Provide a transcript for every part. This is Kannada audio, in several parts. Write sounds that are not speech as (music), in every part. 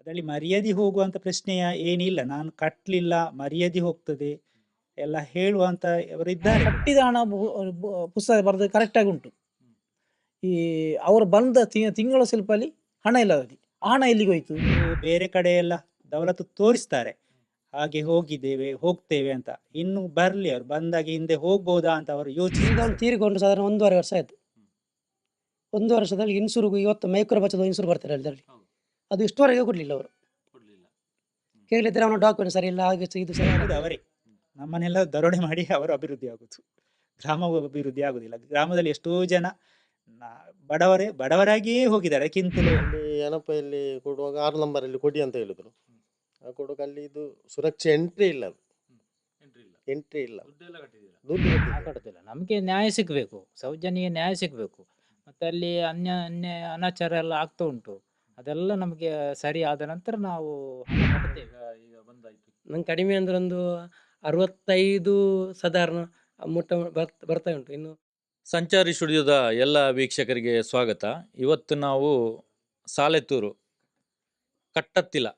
ಅದರಲ್ಲಿ ಮರ್ಯಾದೆ ಹೋಗುವಂತ ಪ್ರಶ್ನೆಯ ಏನಿಲ್ಲ. ನಾನು ಕಟ್ಟಲಿಲ್ಲ ಮರ್ಯಾದೆ ಹೋಗ್ತದೆ ಎಲ್ಲ ಹೇಳುವಂತ ಅವರು ಇದ್ದಾರೆ. ಕಟ್ಟಿದ ಹಣ ಪುಸ್ತಕ ಬರೆದ ಕರೆಕ್ಟಾಗಿ ಉಂಟು. ಈ ಅವರು ಬಂದ ತಿಂಗಳ ಸ್ವಲ್ಪ ಶಿಲ್ಪಲ್ಲಿ ಹಣ ಇಲ್ಲ ಅಲ್ಲಿ ಆ ಹಣ ಎಲ್ಲಿಗೆ ಹೋಯ್ತು? ಬೇರೆ ಕಡೆ ಎಲ್ಲ ದೌಲತ್ತು ತೋರಿಸ್ತಾರೆ. ಹಾಗೆ ಹೋಗಿದ್ದೇವೆ ಹೋಗ್ತೇವೆ ಅಂತ. ಇನ್ನು ಬರ್ಲಿ ಅವ್ರು ಬಂದಾಗ ಹಿಂದೆ ಹೋಗ್ಬೋದಾ ಅಂತ ಅವರು ಯೋಚಿಸಿದ್ರು ಯೋಚಿಸಿ ತೀರಿಕೊಂಡು ಸಾಧಾರಣ ಒಂದೂವರೆ ವರ್ಷ ಆಯ್ತು. ಒಂದು ವರ್ಷದಲ್ಲಿ ಇನ್ಸೂರು ಇವತ್ತು ಮೈಕ್ರೋ ಬಚದ ಇನ್ಸೂರು ಬರ್ತಾರೆ ಅದರಲ್ಲಿ. ಅದು ಇಷ್ಟವರೆಗೆ ಕೊಡಲಿಲ್ಲ ಅವರು. ಕೊಡ್ಲಿಲ್ಲ. ಕೇಳಿದ್ರೆ ಅವನ ಡಾಕ್ಯುಮೆಂಟ್ ಸರಿ ಇಲ್ಲ ಹಾಗೆ ಇದು ಸರಿ ಆಗುದು ಅವರೇ. ನಮ್ಮನ್ನೆಲ್ಲ ದರೋಡೆ ಮಾಡಿ ಅವರು ಅಭಿವೃದ್ಧಿ ಆಗುದು. ಗ್ರಾಮ ಅಭಿವೃದ್ಧಿ ಆಗುದಿಲ್ಲ. ಗ್ರಾಮದಲ್ಲಿ ಎಷ್ಟೋ ಜನ ನಾ- ಬಡವರೇ ಬಡವರಾಗಿಯೇ ಹೋಗಿದ್ದಾರೆ. ಅದಕ್ಕಿಂತಲೂ ಅಲ್ಲಿ ಎನಪಲ್ಲಿ ಕೊಡುವಾಗ ಆರು ನಂಬರಲ್ಲಿ ಕೊಡಿ ಅಂತ ಹೇಳಿದ್ರು. ಆ ಕೊಡುವಾಗ ಅಲ್ಲಿ ಇದು ಸುರಕ್ಷೆ ಎಂಟ್ರಿ ಇಲ್ಲ ಅದು. ಎಂಟ್ರಿ ಇಲ್ಲ. ಎಂಟ್ರಿ ಇಲ್ಲ. ದುಡ್ಡೆಲ್ಲ ಕಟ್ಟಿದ್ದೀರಾ? ದುಡ್ಡು ಕಟ್ಟಿದ್ದಾರೆ. ನಮಗೆ ನ್ಯಾಯ ಸಿಗಬೇಕು. ಸೌಜನ್ಯ ನ್ಯಾಯ ಸಿಗಬೇಕು. ಮತ್ತೆ ಅಲ್ಲಿ ಅನ್ಯ ಅನ್ಯ ಅನಾಚಾರ ಎಲ್ಲ ಆಗ್ತಾ ಉಂಟು. ಅದೆಲ್ಲ ನಮಗೆ ಸರಿ ಆದ ನಂತರ ನಾವು ಹಣ ಈಗ ಈಗ ಬಂದಾಯ್ತು. ನಂಗೆ ಕಡಿಮೆ ಅಂದ್ರೆ ಒಂದು ಅರವತ್ತೈದು ಸಾಧಾರಣ ಮುಟ್ಟ ಬರ್ತ ಬರ್ತಾ ಉಂಟು. ಇನ್ನು ಸಂಚಾರಿ ಸ್ಟುಡಿಯೋದ ಎಲ್ಲ ವೀಕ್ಷಕರಿಗೆ ಸ್ವಾಗತ. ಇವತ್ತು ನಾವು ಸಾಲೆತ್ತೂರು ಕಟ್ಟತ್ತಿಲ.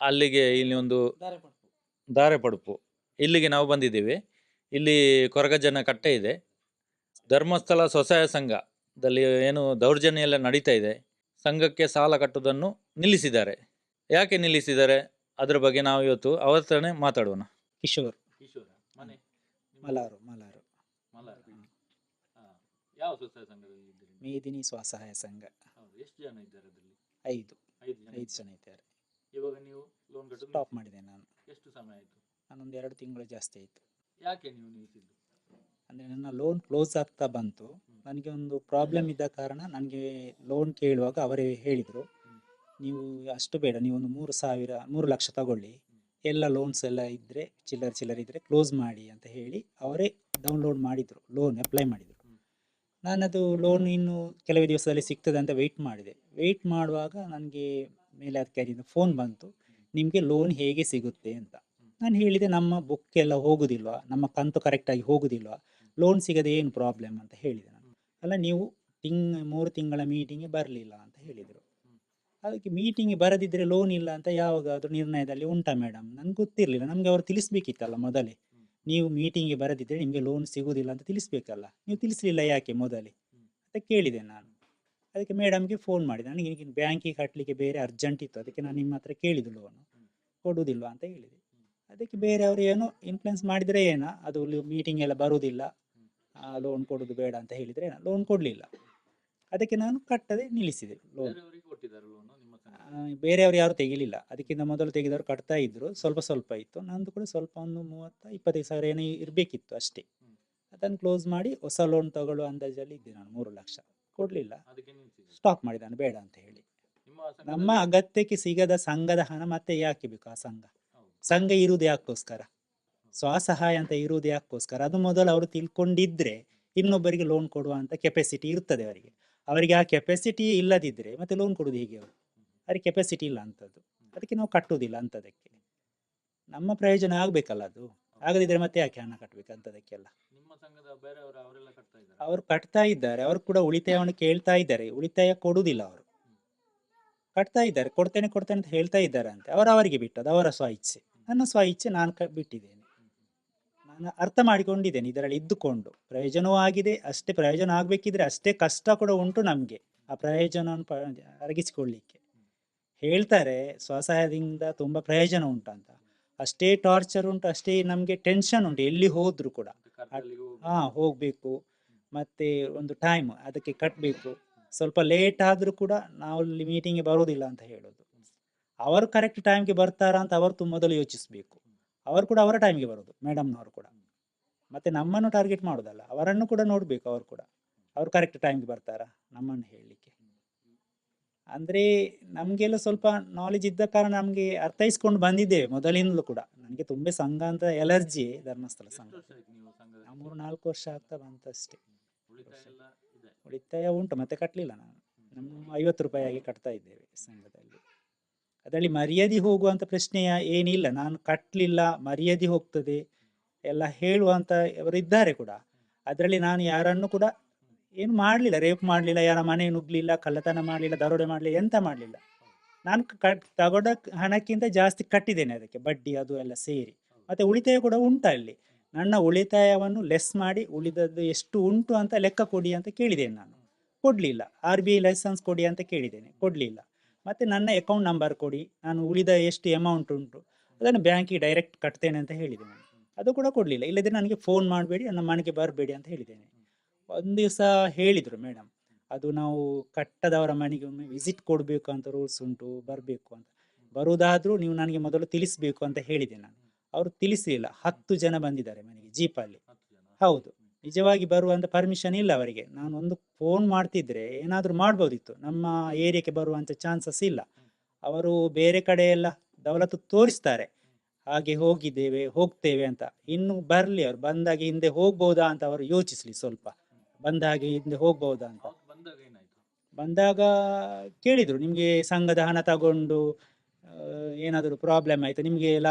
ಅಲ್ಲಿಗೆ ಇಲ್ಲಿ ಒಂದು ದಾರೆಪಡುಪು. ಇಲ್ಲಿಗೆ ನಾವು ಬಂದಿದ್ದೀವಿ. ಇಲ್ಲಿ ಕೊರಗಜ್ಜನ ಕಟ್ಟೆ ಇದೆ. ಧರ್ಮಸ್ಥಳ ಸ್ವಸಹಾಯ ಸಂಘದಲ್ಲಿ ಏನು ದೌರ್ಜನ್ಯ ಎಲ್ಲ ನಡೀತಾ ಇದೆ. ಸಂಘಕ್ಕೆ ಸಾಲ ಕಟ್ಟುವುದನ್ನು ನಿಲ್ಲಿಸಿದ್ದಾರೆ. ಯಾಕೆ ನಿಲ್ಲಿಸಿದ್ದಾರೆ? ಅದರ ಬಗ್ಗೆ ನಾವು ಇವತ್ತು ಅವತ್ತೇ ಮಾತಾಡೋಣ. ಕಿಶೋರ್. ಕಿಶೋರ? ಮನೆ? ಮಲಾರು ಮಲಾರು. ಯಾವ ಸ್ವಸಹಾಯ ಸಂಘದಲ್ಲಿ ಇದ್ದೀರಿ? ಮೇದಿನಿ ಸ್ವಸಹಾಯ ಸಂಘ. ಹೌದು. ಎಷ್ಟು ಜನ ಇದ್ದಾರೆ ಅದರಲ್ಲಿ? ಐದು. ಐದು ಜನ ಐದು ಜನ ಇದ್ದಾರೆ. ಇವಾಗ ನೀವು ಲೋನ್ ಕಟ್ಟೋದು? ಸ್ಟಾಪ್ ಮಾಡಿದೆ ನಾನು. ಎಷ್ಟು ಸಮಯ ಆಯಿತು? ನಾನೊಂದು ಎರಡು ತಿಂಗಳು ಜಾಸ್ತಿ ಆಯಿತು. ಯಾಕೆ ನೀವು ನಿಲ್ಲಿಸಿದ್ದು? ಅಂದರೆ ನನ್ನ ಲೋನ್ ಕ್ಲೋಸ್ ಆಗ್ತಾ ಬಂತು. ನನಗೆ ಒಂದು ಪ್ರಾಬ್ಲಮ್ ಇದ್ದ ಕಾರಣ ನನಗೆ ಲೋನ್ ಕೇಳುವಾಗ ಅವರೇ ಹೇಳಿದರು ನೀವು ಅಷ್ಟು ಬೇಡ ನೀವು ಒಂದು ಮೂರು ಸಾವಿರ ಮೂರು ಲಕ್ಷ ತಗೊಳ್ಳಿ. ಎಲ್ಲ ಲೋನ್ಸ್ ಎಲ್ಲ ಇದ್ದರೆ ಚಿಲ್ಲರ್ ಚಿಲ್ಲರ್ ಇದ್ದರೆ ಕ್ಲೋಸ್ ಮಾಡಿ ಅಂತ ಹೇಳಿ ಅವರೇ ಡೌನ್ಲೋಡ್ ಮಾಡಿದರು ಲೋನ್ ಅಪ್ಲೈ ಮಾಡಿದರು. ನಾನದು ಲೋನ್ ಇನ್ನು ಕೆಲವೇ ದಿವಸದಲ್ಲಿ ಸಿಗ್ತದೆ ಅಂತ ವೆಯ್ಟ್ ಮಾಡಿದೆ. ವೆಯ್ಟ್ ಮಾಡುವಾಗ ನನಗೆ ಮೇಲಾಧಿಕಾರಿಯಿಂದ ಫೋನ್ ಬಂತು ನಿಮಗೆ ಲೋನ್ ಹೇಗೆ ಸಿಗುತ್ತೆ? ಅಂತ. ನಾನು ಹೇಳಿದೆ ನಮ್ಮ ಬುಕ್ ಎಲ್ಲ ಹೋಗುದಿಲ್ವಾ? ನಮ್ಮ ಕಂತು ಕರೆಕ್ಟಾಗಿ ಹೋಗುದಿಲ್ವಾ? ಲೋನ್ ಸಿಗದೆ ಏನು ಪ್ರಾಬ್ಲಮ್ ಅಂತ ಹೇಳಿದೆ ನಾನು. ಅಲ್ಲ, ನೀವು ತಿಂಗ್ ಮೂರು ತಿಂಗಳ ಮೀಟಿಂಗ್ಗೆ ಬರಲಿಲ್ಲ ಅಂತ ಹೇಳಿದರು. ಅದಕ್ಕೆ ಮೀಟಿಂಗ್ ಬರದಿದ್ದರೆ ಲೋನ್ ಇಲ್ಲ ಅಂತ ಯಾವಾಗಾದರೂ ನಿರ್ಣಯದಲ್ಲಿ ಉಂಟಾ ಮೇಡಮ್ ನನಗೆ ಗೊತ್ತಿರಲಿಲ್ಲ. ನಮಗೆ ಅವರು ತಿಳಿಸ್ಬೇಕಿತ್ತಲ್ಲ ಮೊದಲೇ. ನೀವು ಮೀಟಿಂಗ್ಗೆ ಬರದಿದ್ದರೆ ನಿಮಗೆ ಲೋನ್ ಸಿಗುವುದಿಲ್ಲ ಅಂತ ತಿಳಿಸ್ಬೇಕಲ್ಲ? ನೀವು ತಿಳಿಸಲಿಲ್ಲ ಯಾಕೆ ಮೊದಲೇ? ಅಂತ ಕೇಳಿದೆ ನಾನು. ಅದಕ್ಕೆ ಮೇಡಮ್ಗೆ ಫೋನ್ ಮಾಡಿದೆ. ನನಗೆ ಬ್ಯಾಂಕಿಗೆ ಕಟ್ಟಲಿಕ್ಕೆ ಬೇರೆ ಅರ್ಜೆಂಟ್ ಇತ್ತು. ಅದಕ್ಕೆ ನಾನು ನಿಮ್ಮ ಹತ್ರ ಕೇಳಿದ್ದು ಲೋನು ಕೊಡುವುದಿಲ್ವಾ ಅಂತ ಹೇಳಿದೆ. ಅದಕ್ಕೆ ಬೇರೆಯವರು ಏನು ಇನ್ಫ್ಲುಯೆನ್ಸ್ ಮಾಡಿದರೆ ಏನ? ಅದು ಮೀಟಿಂಗ್ ಎಲ್ಲ ಬರುವುದಿಲ್ಲ ಲೋನ್ ಕೊಡೋದು ಬೇಡ ಅಂತ ಹೇಳಿದರೆ ಲೋನ್ ಕೊಡಲಿಲ್ಲ. ಅದಕ್ಕೆ ನಾನು ಕಟ್ಟದೆ ನಿಲ್ಲಿಸಿದೆ ಲೋನ್ ಬೇರೆಯವರು ಯಾರು ತೆಗಿಲಿಲ್ಲ. ಅದಕ್ಕಿಂತ ಮೊದಲು ತೆಗೆದವರು ಕಟ್ತಾ ಇದ್ರು. ಸ್ವಲ್ಪ ಸ್ವಲ್ಪ ಇತ್ತು. ನಂದು ಕೂಡ ಸ್ವಲ್ಪ ಒಂದು ಮೂವತ್ತ ಇಪ್ಪತ್ತೈದು ಸಾವಿರ ಏನೋ ಇರಬೇಕಿತ್ತು ಅಷ್ಟೇ. ಅದನ್ನು ಕ್ಲೋಸ್ ಮಾಡಿ ಹೊಸ ಲೋನ್ ತಗೊಳ್ಳುವ ಅಂದಾಜಲ್ಲಿ ಇದ್ದೆ ನಾನು ಮೂರು ಲಕ್ಷ. ಕೊಡಲಿಲ್ಲ. ಸ್ಟಾಪ್ ಮಾಡಿದೆ ನಾನು ಬೇಡ ಅಂತ ಹೇಳಿ. ನಮ್ಮ ಅಗತ್ಯಕ್ಕೆ ಸಿಗದ ಸಂಘದ ಹಣ ಮತ್ತೆ ಯಾಕೆ ಬೇಕು ಆ ಸಂಘ. ಸಂಘ ಇರುವುದು ಯಾಕೋಸ್ಕರ ಸ್ವಸಹಾಯ ಅಂತ ಇರುವುದು ಯಾಕೋಸ್ಕರ ಅದು ಮೊದಲು ಅವರು ತಿಳ್ಕೊಂಡಿದ್ರೆ ಇನ್ನೊಬ್ಬರಿಗೆ ಲೋನ್ ಕೊಡುವಂತ ಕೆಪಾಸಿಟಿ ಇರ್ತದೆ ಅವರಿಗೆ. ಅವರಿಗೆ ಆ ಕೆಪಾಸಿಟಿ ಇಲ್ಲದಿದ್ದರೆ ಮತ್ತೆ ಲೋನ್ ಕೊಡುದು ಹೀಗೆ ಅವರು? ಅವ್ರಿಗೆ ಕೆಪಾಸಿಟಿ ಇಲ್ಲ ಅಂತದ್ದು. ಅದಕ್ಕೆ ನಾವು ಕಟ್ಟುವುದಿಲ್ಲ ಅಂಥದಕ್ಕೆ ನಮ್ಮ ಪ್ರಯೋಜನ ಆಗಬೇಕಲ್ಲ ಅದು? ಆಗದಿದ್ರೆ ಮತ್ತೆ ಯಾಕೆ ಹಣ ಕಟ್ಟಬೇಕು ಅಂಥದಕ್ಕೆಲ್ಲ ನಿಮ್ಮ ಸಂಘದ ಬೇರೆಯವರು ಅವರೆಲ್ಲ ಕಟ್ತಾ ಇದ್ದಾರೆ? ಅವರು ಕಟ್ತಾ ಇದ್ದಾರೆ. ಅವರು ಕೂಡ ಉಳಿತಾಯವನ್ನು ಕೇಳ್ತಾ ಇದ್ದಾರೆ. ಉಳಿತಾಯ ಕೊಡುವುದಿಲ್ಲ ಅವರು. ಕಟ್ತಾ ಇದ್ದಾರೆ. ಕೊಡ್ತೇನೆ ಕೊಡ್ತೇನೆ ಅಂತ ಹೇಳ್ತಾ ಇದ್ದಾರೆ ಅಂತೆ ಅವರು ಅವರಿಗೆ ಬಿಟ್ಟದ್ದು ಅವರ ಸ್ವ ಇಚ್ಛೆ ನನ್ನ ಸ್ವ ಇಚ್ಛೆ ನಾನು ಕ ಬಿಟ್ಟಿದ್ದೇನೆ ನಾನು ಅರ್ಥ ಮಾಡಿಕೊಂಡಿದ್ದೇನೆ ಇದರಲ್ಲಿ ಇದ್ದುಕೊಂಡು. ಪ್ರಯೋಜನವೂ ಆಗಿದೆ ಅಷ್ಟೇ ಪ್ರಯೋಜನ ಆಗಬೇಕಿದ್ರೆ ಅಷ್ಟೇ ಕಷ್ಟ ಕೂಡ ಉಂಟು ನಮಗೆ ಆ ಪ್ರಯೋಜನವನ್ನು ಪ ಅರಗಿಸಿಕೊಳ್ಳಿಕ್ಕೆ. ಹೇಳ್ತಾರೆ ಸ್ವಸಹಾಯದಿಂದ ತುಂಬ ಪ್ರಯೋಜನ ಉಂಟಂತ ಅಷ್ಟೇ ಟಾರ್ಚರ್ ಉಂಟು ಅಷ್ಟೇ ನಮಗೆ ಟೆನ್ಷನ್ ಉಂಟು ಎಲ್ಲಿ ಹೋದ್ರು ಕೂಡ. ಹಾಂ ಹೋಗಬೇಕು. ಹೋಗಿ- ಹಾ ಹೋಗ್ಬೇಕು ಮತ್ತೆ ಒಂದು ಟೈಮ್ ಅದಕ್ಕೆ ಕಟ್ಟಬೇಕು ಸ್ವಲ್ಪ ಲೇಟ್ ಆದರೂ ಕೂಡ ನಾವು ಮೀಟಿಂಗ್ ಮೀಟಿಂಗ್ಗೆ ಬರೋದಿಲ್ಲ ಅಂತ ಹೇಳೋದು. ಅವರು ಕರೆಕ್ಟ್ ಟೈಮ್ಗೆ ಬರ್ತಾರಾ ಅಂತ ಅವರು ತುಂಬ ಮೊದಲು ಯೋಚಿಸಬೇಕು. ಅವರು ಕೂಡ ಅವರ ಟೈಮ್ಗೆ ಬರೋದು ಮೇಡಮ್ನವರು ಕೂಡ. ಮತ್ತೆ ನಮ್ಮನ್ನು ಟಾರ್ಗೆಟ್ ಮಾಡೋದಲ್ಲ ಅವರನ್ನು ಕೂಡ ನೋಡಬೇಕು ಅವರು ಕೂಡ. ಅವರು ಕರೆಕ್ಟ್ ಟೈಮ್ಗೆ ಬರ್ತಾರಾ ನಮ್ಮನ್ನು ಹೇಳಲಿಕ್ಕೆ. ಅಂದರೆ ನಮಗೆಲ್ಲ ಸ್ವಲ್ಪ ನಾಲೆಜ್ ಇದ್ದ ಕಾರಣ ನಮಗೆ ಅರ್ಥೈಸ್ಕೊಂಡು ಬಂದಿದ್ದೇವೆ ಮೊದಲಿಂದಲೂ ಕೂಡ. ನನಗೆ ತುಂಬ ಸಂಘ ಅಂತ ಎಲರ್ಜಿ ಧರ್ಮಸ್ಥಳ ಸಂಘ. ಮೂರು ನಾಲ್ಕು ವರ್ಷ ಆಗ್ತಾ ಬಂತಷ್ಟೇ. ಉಳಿತಾಯ ಉಂಟು ಮತ್ತೆ ಕಟ್ಟಲಿಲ್ಲ ನಾನು. ನಮ್ಮ ಐವತ್ತು ರೂಪಾಯಿ ಆಗಿ ಕಟ್ತಾ ಇದ್ದೇವೆ ಸಂಘದಲ್ಲಿ. ಅದರಲ್ಲಿ ಮರ್ಯಾದೆ ಹೋಗುವಂಥ ಪ್ರಶ್ನೆಯ ಏನಿಲ್ಲ. ನಾನು ಕಟ್ಟಲಿಲ್ಲ ಮರ್ಯಾದೆ ಹೋಗ್ತದೆ, ಎಲ್ಲ ಹೇಳುವಂಥ ಅವರು ಇದ್ದಾರೆ ಕೂಡ. ಅದರಲ್ಲಿ ನಾನು ಯಾರನ್ನು ಕೂಡ ಏನು ಮಾಡಲಿಲ್ಲ. ರೇಪ್ ಮಾಡಲಿಲ್ಲ, ಯಾರ ಮನೆ ನುಗ್ಲಿಲ್ಲ, ಕಳ್ಳತನ ಮಾಡಲಿಲ್ಲ, ದರೋಡೆ ಮಾಡಲಿಲ್ಲ, ಎಂತ ಮಾಡಲಿಲ್ಲ. ನಾನು ಕಟ್ ತಗೊಂಡ ಹಣಕ್ಕಿಂತ ಜಾಸ್ತಿ ಕಟ್ಟಿದ್ದೇನೆ ಅದಕ್ಕೆ. ಬಡ್ಡಿ ಅದು ಎಲ್ಲ ಸೇರಿ. ಮತ್ತೆ ಉಳಿತಾಯ ಕೂಡ ಉಂಟ ಅಲ್ಲಿ. ನನ್ನ ಉಳಿತಾಯವನ್ನು ಲೆಸ್ ಮಾಡಿ ಉಳಿದದ್ದು ಎಷ್ಟು ಉಂಟು ಅಂತ ಲೆಕ್ಕ ಕೊಡಿ ಅಂತ ಕೇಳಿದ್ದೇನೆ ನಾನು. ಕೊಡಲಿಲ್ಲ. ಆರ್ ಬಿ ಐ ಲೈಸೆನ್ಸ್ ಕೊಡಿ ಅಂತ ಕೇಳಿದ್ದೇನೆ. ಕೊಡಲಿಲ್ಲ. ಮತ್ತು ನನ್ನ ಅಕೌಂಟ್ ನಂಬರ್ ಕೊಡಿ. ನಾನು ಉಳಿದ ಎಷ್ಟು ಅಮೌಂಟ್ ಉಂಟು ಅದನ್ನು ಬ್ಯಾಂಕಿಗೆ ಡೈರೆಕ್ಟ್ ಕಟ್ತೇನೆ ಅಂತ ಹೇಳಿದೆ ನಾನು ಅದು ಕೂಡ ಕೊಡಲಿಲ್ಲ. ಇಲ್ಲದೆ ನನಗೆ ಫೋನ್ ಮಾಡಬೇಡಿ ನನ್ನ ಮನೆಗೆ ಬರಬೇಡಿ ಅಂತ ಹೇಳಿದ್ದೇನೆ. ಒಂದು ದಿವಸ ಹೇಳಿದರು ಮೇಡಮ್ ಅದು ನಾವು ಕಟ್ಟದವರ ಮನೆಗೆ ಒಮ್ಮೆ ವಿಸಿಟ್ ಕೊಡಬೇಕು ಅಂತ ರೂಲ್ಸ್ ಉಂಟು ಬರಬೇಕು ಅಂತ. ಬರುವುದಾದರೂ ನೀವು ನನಗೆ ಮೊದಲು ತಿಳಿಸಬೇಕು ಅಂತ ಹೇಳಿದೆ ನಾನು. ಅವರು ತಿಳಿಸಲಿಲ್ಲ ಹತ್ತು ಜನ ಬಂದಿದ್ದಾರೆ ಮನೆಗೆ ಜೀಪಲ್ಲಿ ಹೌದು. ನಿಜವಾಗಿ ಬರುವಂತ ಪರ್ಮಿಷನ್ ಇಲ್ಲ ಅವರಿಗೆ. ನಾನು ಒಂದು ಫೋನ್ ಮಾಡ್ತಿದ್ರೆ ಏನಾದರೂ ಮಾಡ್ಬೋದಿತ್ತು. ನಮ್ಮ ಏರಿಯಾಕ್ಕೆ ಬರುವಂಥ ಚಾನ್ಸಸ್ ಇಲ್ಲ. ಅವರು ಬೇರೆ ಕಡೆ ಎಲ್ಲ ದೌಲತ್ತು ತೋರಿಸ್ತಾರೆ. ಹಾಗೆ ಹೋಗಿದ್ದೇವೆ ಹೋಗ್ತೇವೆ ಅಂತ. ಇನ್ನು ಬರಲಿ ಅವರು. ಬಂದಾಗ ಹಿಂದೆ ಹೋಗ್ಬೋದಾ ಅಂತ ಅವರು ಯೋಚಿಸ್ಲಿ ಸ್ವಲ್ಪ. ಬಂದಾಗ ಹಿಂದೆ ಹೋಗ್ಬೋದಾ ಅಂತ. ಬಂದಾಗ ಕೇಳಿದ್ರು. ನಿಮಗೆ ಸಂಘದ ಹಣ ತಗೊಂಡು ಏನಾದರೂ ಪ್ರಾಬ್ಲಮ್ ಆಯಿತು. ನಿಮಗೆ ಎಲ್ಲ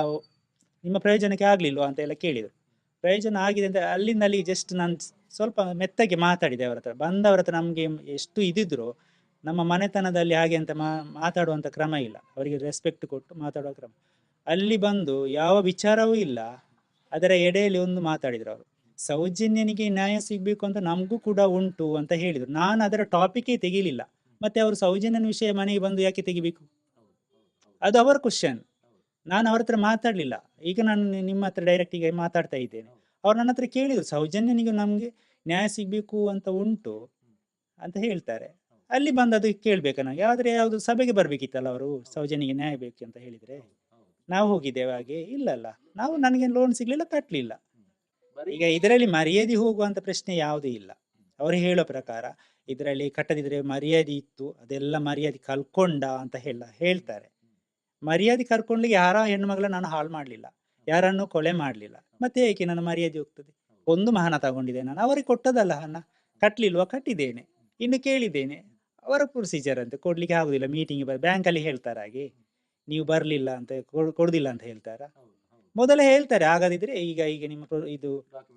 ನಿಮ್ಮ ಪ್ರಯೋಜನಕ್ಕೆ ಆಗಲಿಲ್ವಾ ಅಂತ ಎಲ್ಲ ಕೇಳಿದರು. ಪ್ರಯೋಜನ ಆಗಿದೆ ಅಂತ ಅಲ್ಲಿಂದ ಅಲ್ಲಿ ಜಸ್ಟ್ ನಾನು ಸ್ವಲ್ಪ ಮೆತ್ತಗೆ ಮಾತಾಡಿದೆ ಅವರ ಹತ್ರ. ಬಂದವರ ಹತ್ರ ನಮಗೆ ಎಷ್ಟು ಇದಿದ್ರು ನಮ್ಮ ಮನೆತನದಲ್ಲಿ ಹಾಗೆ ಅಂತ ಮಾತಾಡುವಂಥ ಕ್ರಮ ಇಲ್ಲ. ಅವರಿಗೆ ರೆಸ್ಪೆಕ್ಟ್ ಕೊಟ್ಟು ಮಾತಾಡುವ ಕ್ರಮ. ಅಲ್ಲಿ ಬಂದು ಯಾವ ವಿಚಾರವೂ ಇಲ್ಲ. ಅದರ ಎಡೆಯಲ್ಲಿ ಒಂದು ಮಾತಾಡಿದ್ರು ಅವರು. ಸೌಜನ್ಯನಿಗೆ ನ್ಯಾಯ ಸಿಗಬೇಕು ಅಂತ ನಮಗೂ ಕೂಡ ಉಂಟು ಅಂತ ಹೇಳಿದರು. ನಾನು ಅದರ ಟಾಪಿಕೇ ತೆಗೀಲಿಲ್ಲ. ಮತ್ತೆ ಅವರು ಸೌಜನ್ಯನ ವಿಷಯ ಮನೆಗೆ ಬಂದು ಯಾಕೆ ತೆಗಿಬೇಕು? ಅದು ಅವರ ಕ್ವಶನ್ ನಾನು ಅವ್ರ ಹತ್ರ ಮಾತಾಡಲಿಲ್ಲ. ಈಗ ನಾನು ನಿಮ್ಮ ಹತ್ರ ಡೈರೆಕ್ಟ್ ಈಗ ಮಾತಾಡ್ತಾ ಇದ್ದೇನೆ. ಅವ್ರು ನನ್ನ ಹತ್ರ ಕೇಳಿದ್ರು, ಸೌಜನ್ಯನಿಗೆ ನಮಗೆ ನ್ಯಾಯ ಸಿಗಬೇಕು ಅಂತ ಉಂಟು ಅಂತ ಹೇಳ್ತಾರೆ. ಅಲ್ಲಿ ಬಂದು ಅದು ಕೇಳಬೇಕು ನನಗೆ. ಆದರೆ ಯಾವುದು ಸಭೆಗೆ ಬರಬೇಕಿತ್ತಲ್ಲ ಅವರು, ಸೌಜನ್ಯಗೆ ನ್ಯಾಯ ಬೇಕು ಅಂತ ಹೇಳಿದರೆ? ನಾವು ಹೋಗಿದ್ದೇವೆ ಹಾಗೆ? ಇಲ್ಲಲ್ಲ. ನಾವು ನನಗೆ ಲೋನ್ ಸಿಗಲಿಲ್ಲ ಕಟ್ಟಲಿಲ್ಲ ಈಗ ಇದರಲ್ಲಿ ಮರ್ಯಾದೆ ಹೋಗುವಂಥ ಪ್ರಶ್ನೆ ಯಾವುದೂ ಇಲ್ಲ. ಅವರು ಹೇಳೋ ಪ್ರಕಾರ ಇದರಲ್ಲಿ ಕಟ್ಟದಿದ್ರೆ ಮರ್ಯಾದೆ ಇತ್ತು, ಅದೆಲ್ಲ ಮರ್ಯಾದೆ ಕಲ್ಕೊಂಡ ಅಂತ ಹೇಳ ಹೇಳ್ತಾರೆ. ಮರ್ಯಾದೆ ಕರ್ಕೊಂಡ್ಲಿಕ್ಕೆ ಯಾರ ಹೆಣ್ಮಗಳ ನಾನು ಹಾಳು ಮಾಡಲಿಲ್ಲ. ಯಾರನ್ನು ಕೊಲೆ ಮಾಡಲಿಲ್ಲ. ಮತ್ತೆ ಏಕೆ ನನ್ನ ಮರ್ಯಾದೆ ಹೋಗ್ತದೆ? ಒಂದು ಮಹನ ತಗೊಂಡಿದ್ದೆ ನಾನು. ಅವರಿಗೆ ಕೊಟ್ಟದಲ್ಲ ಹಣ ಕಟ್ಟಲಿಲ್ವ ಕಟ್ಟಿದ್ದೇನೆ. ಇನ್ನು ಕೇಳಿದ್ದೇನೆ. ಅವರ ಪ್ರೊಸೀಜರ್ ಅಂತ. ಕೊಡ್ಲಿಕ್ಕೆ ಆಗುದಿಲ್ಲ. ಮೀಟಿಂಗ್ ಬ್ಯಾಂಕಲ್ಲಿ ಹೇಳ್ತಾರಾಗಿ. ಹಾಗೆ ನೀವು ಬರಲಿಲ್ಲ ಅಂತ ಕೊಡ್- ಕೊಡುದಿಲ್ಲ ಅಂತ ಹೇಳ್ತಾರ? ಮೊದಲೇ ಹೇಳ್ತಾರೆ ಆಗದಿದ್ರೆ ಈಗ ಈಗ ನಿಮ್ಮ pro- ಇದು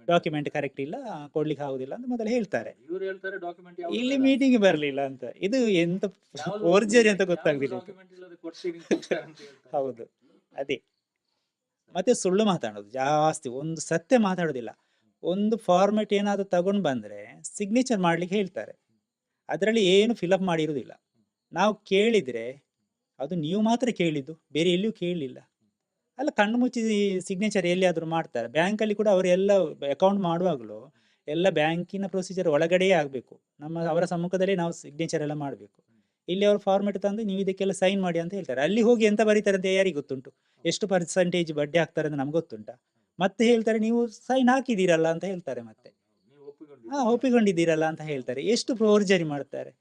ಡಾಕ್ಯುಮೆಂಟ್ ಕರೆಕ್ಟ್ ಇಲ್ಲ ಕೊಡ್ಲಿಕ್ಕೆ ಆಗುದಿಲ್ಲ ಅಂತ ಮೊದಲೇ ಹೇಳ್ತಾರೆ. ಇವರು ಹೇಳ್ತಾರೆ ಡಾಕ್ಯುಮೆಂಟ್ ಇಲ್ಲಿ ಮೀಟಿಂಗ್ ಬರಲಿಲ್ಲ ಅಂತ. ಇದು ಎಂತ ಓರ್ಜರಿ (laughs) ಅಂತ ಗೊತ್ತಾಗ್ಲಿಲ್ಲ ಹೌದು ಅದೇ. ಮತ್ತೆ ಸುಳ್ಳು ಮಾತಾಡೋದು ಜಾಸ್ತಿ ಒಂದು ಸತ್ಯ ಮಾತಾಡೋದಿಲ್ಲ. ಒಂದು ಫಾರ್ಮೆಟ್ ಏನಾದರೂ ತಗೊಂಡು ಬಂದ್ರೆ ಸಿಗ್ನೇಚರ್ ಮಾಡ್ಲಿಕ್ಕೆ ಹೇಳ್ತಾರೆ. ಅದರಲ್ಲಿ ಏನು ಫಿಲಪ್ ಮಾಡಿರುವುದಿಲ್ಲ ನಾವು ಕೇಳಿದ್ರೆ ಅದು ನೀವು ಮಾತ್ರ ಕೇಳಿದ್ದು ಬೇರೆ ಎಲ್ಲಿಯೂ ಕೇಳಲಿಲ್ಲ. ಅಲ್ಲ ಕಣ್ಣು ಮುಚ್ಚಿ ಸಿಗ್ನೇಚರ್ ಎಲ್ಲಿಯಾದರೂ ಮಾಡ್ತಾರೆ. ಬ್ಯಾಂಕಲ್ಲಿ ಕೂಡ ಅವರು ಎಲ್ಲ ಅಕೌಂಟ್ ಮಾಡುವಾಗಲೂ ಎಲ್ಲ ಬ್ಯಾಂಕಿನ ಪ್ರೊಸೀಜರ್ ಒಳಗಡೆಯೇ ಆಗಬೇಕು. ನಮ್ಮ, ಅವರ ಸಮ್ಮುಖದಲ್ಲಿ ನಾವು ಸಿಗ್ನೇಚರ್ ಎಲ್ಲ ಮಾಡಬೇಕು. ಇಲ್ಲಿ ಅವರು ಫಾರ್ಮೆಟ್ ತಂದು ನೀವು ಇದಕ್ಕೆಲ್ಲ ಸೈನ್ ಮಾಡಿ ಅಂತ ಹೇಳ್ತಾರೆ. ಅಲ್ಲಿ ಹೋಗಿ ಎಂತ ಬರೀತಾರೆ ಅಂತ ಯಾರಿಗೆ ಗೊತ್ತುಂಟು? ಎಷ್ಟು ಪರ್ಸೆಂಟೇಜ್ ಬಡ್ಡಿ ಹಾಕ್ತಾರೆ ಅಂತ ನಮ್ಗೆ ಗೊತ್ತುಂಟಾ? ಮತ್ತೆ ಹೇಳ್ತಾರೆ, ನೀವು ಸೈನ್ ಹಾಕಿದ್ದೀರಲ್ಲ ಅಂತ ಹೇಳ್ತಾರೆ ಮತ್ತೆ. ಹಾ, ಒಪ್ಪಿಕೊಂಡಿದ್ದೀರಲ್ಲ ಅಂತ ಹೇಳ್ತಾರೆ. ಎಷ್ಟು ಫೋರ್ಜರಿ ಮಾಡ್ತಾರೆ?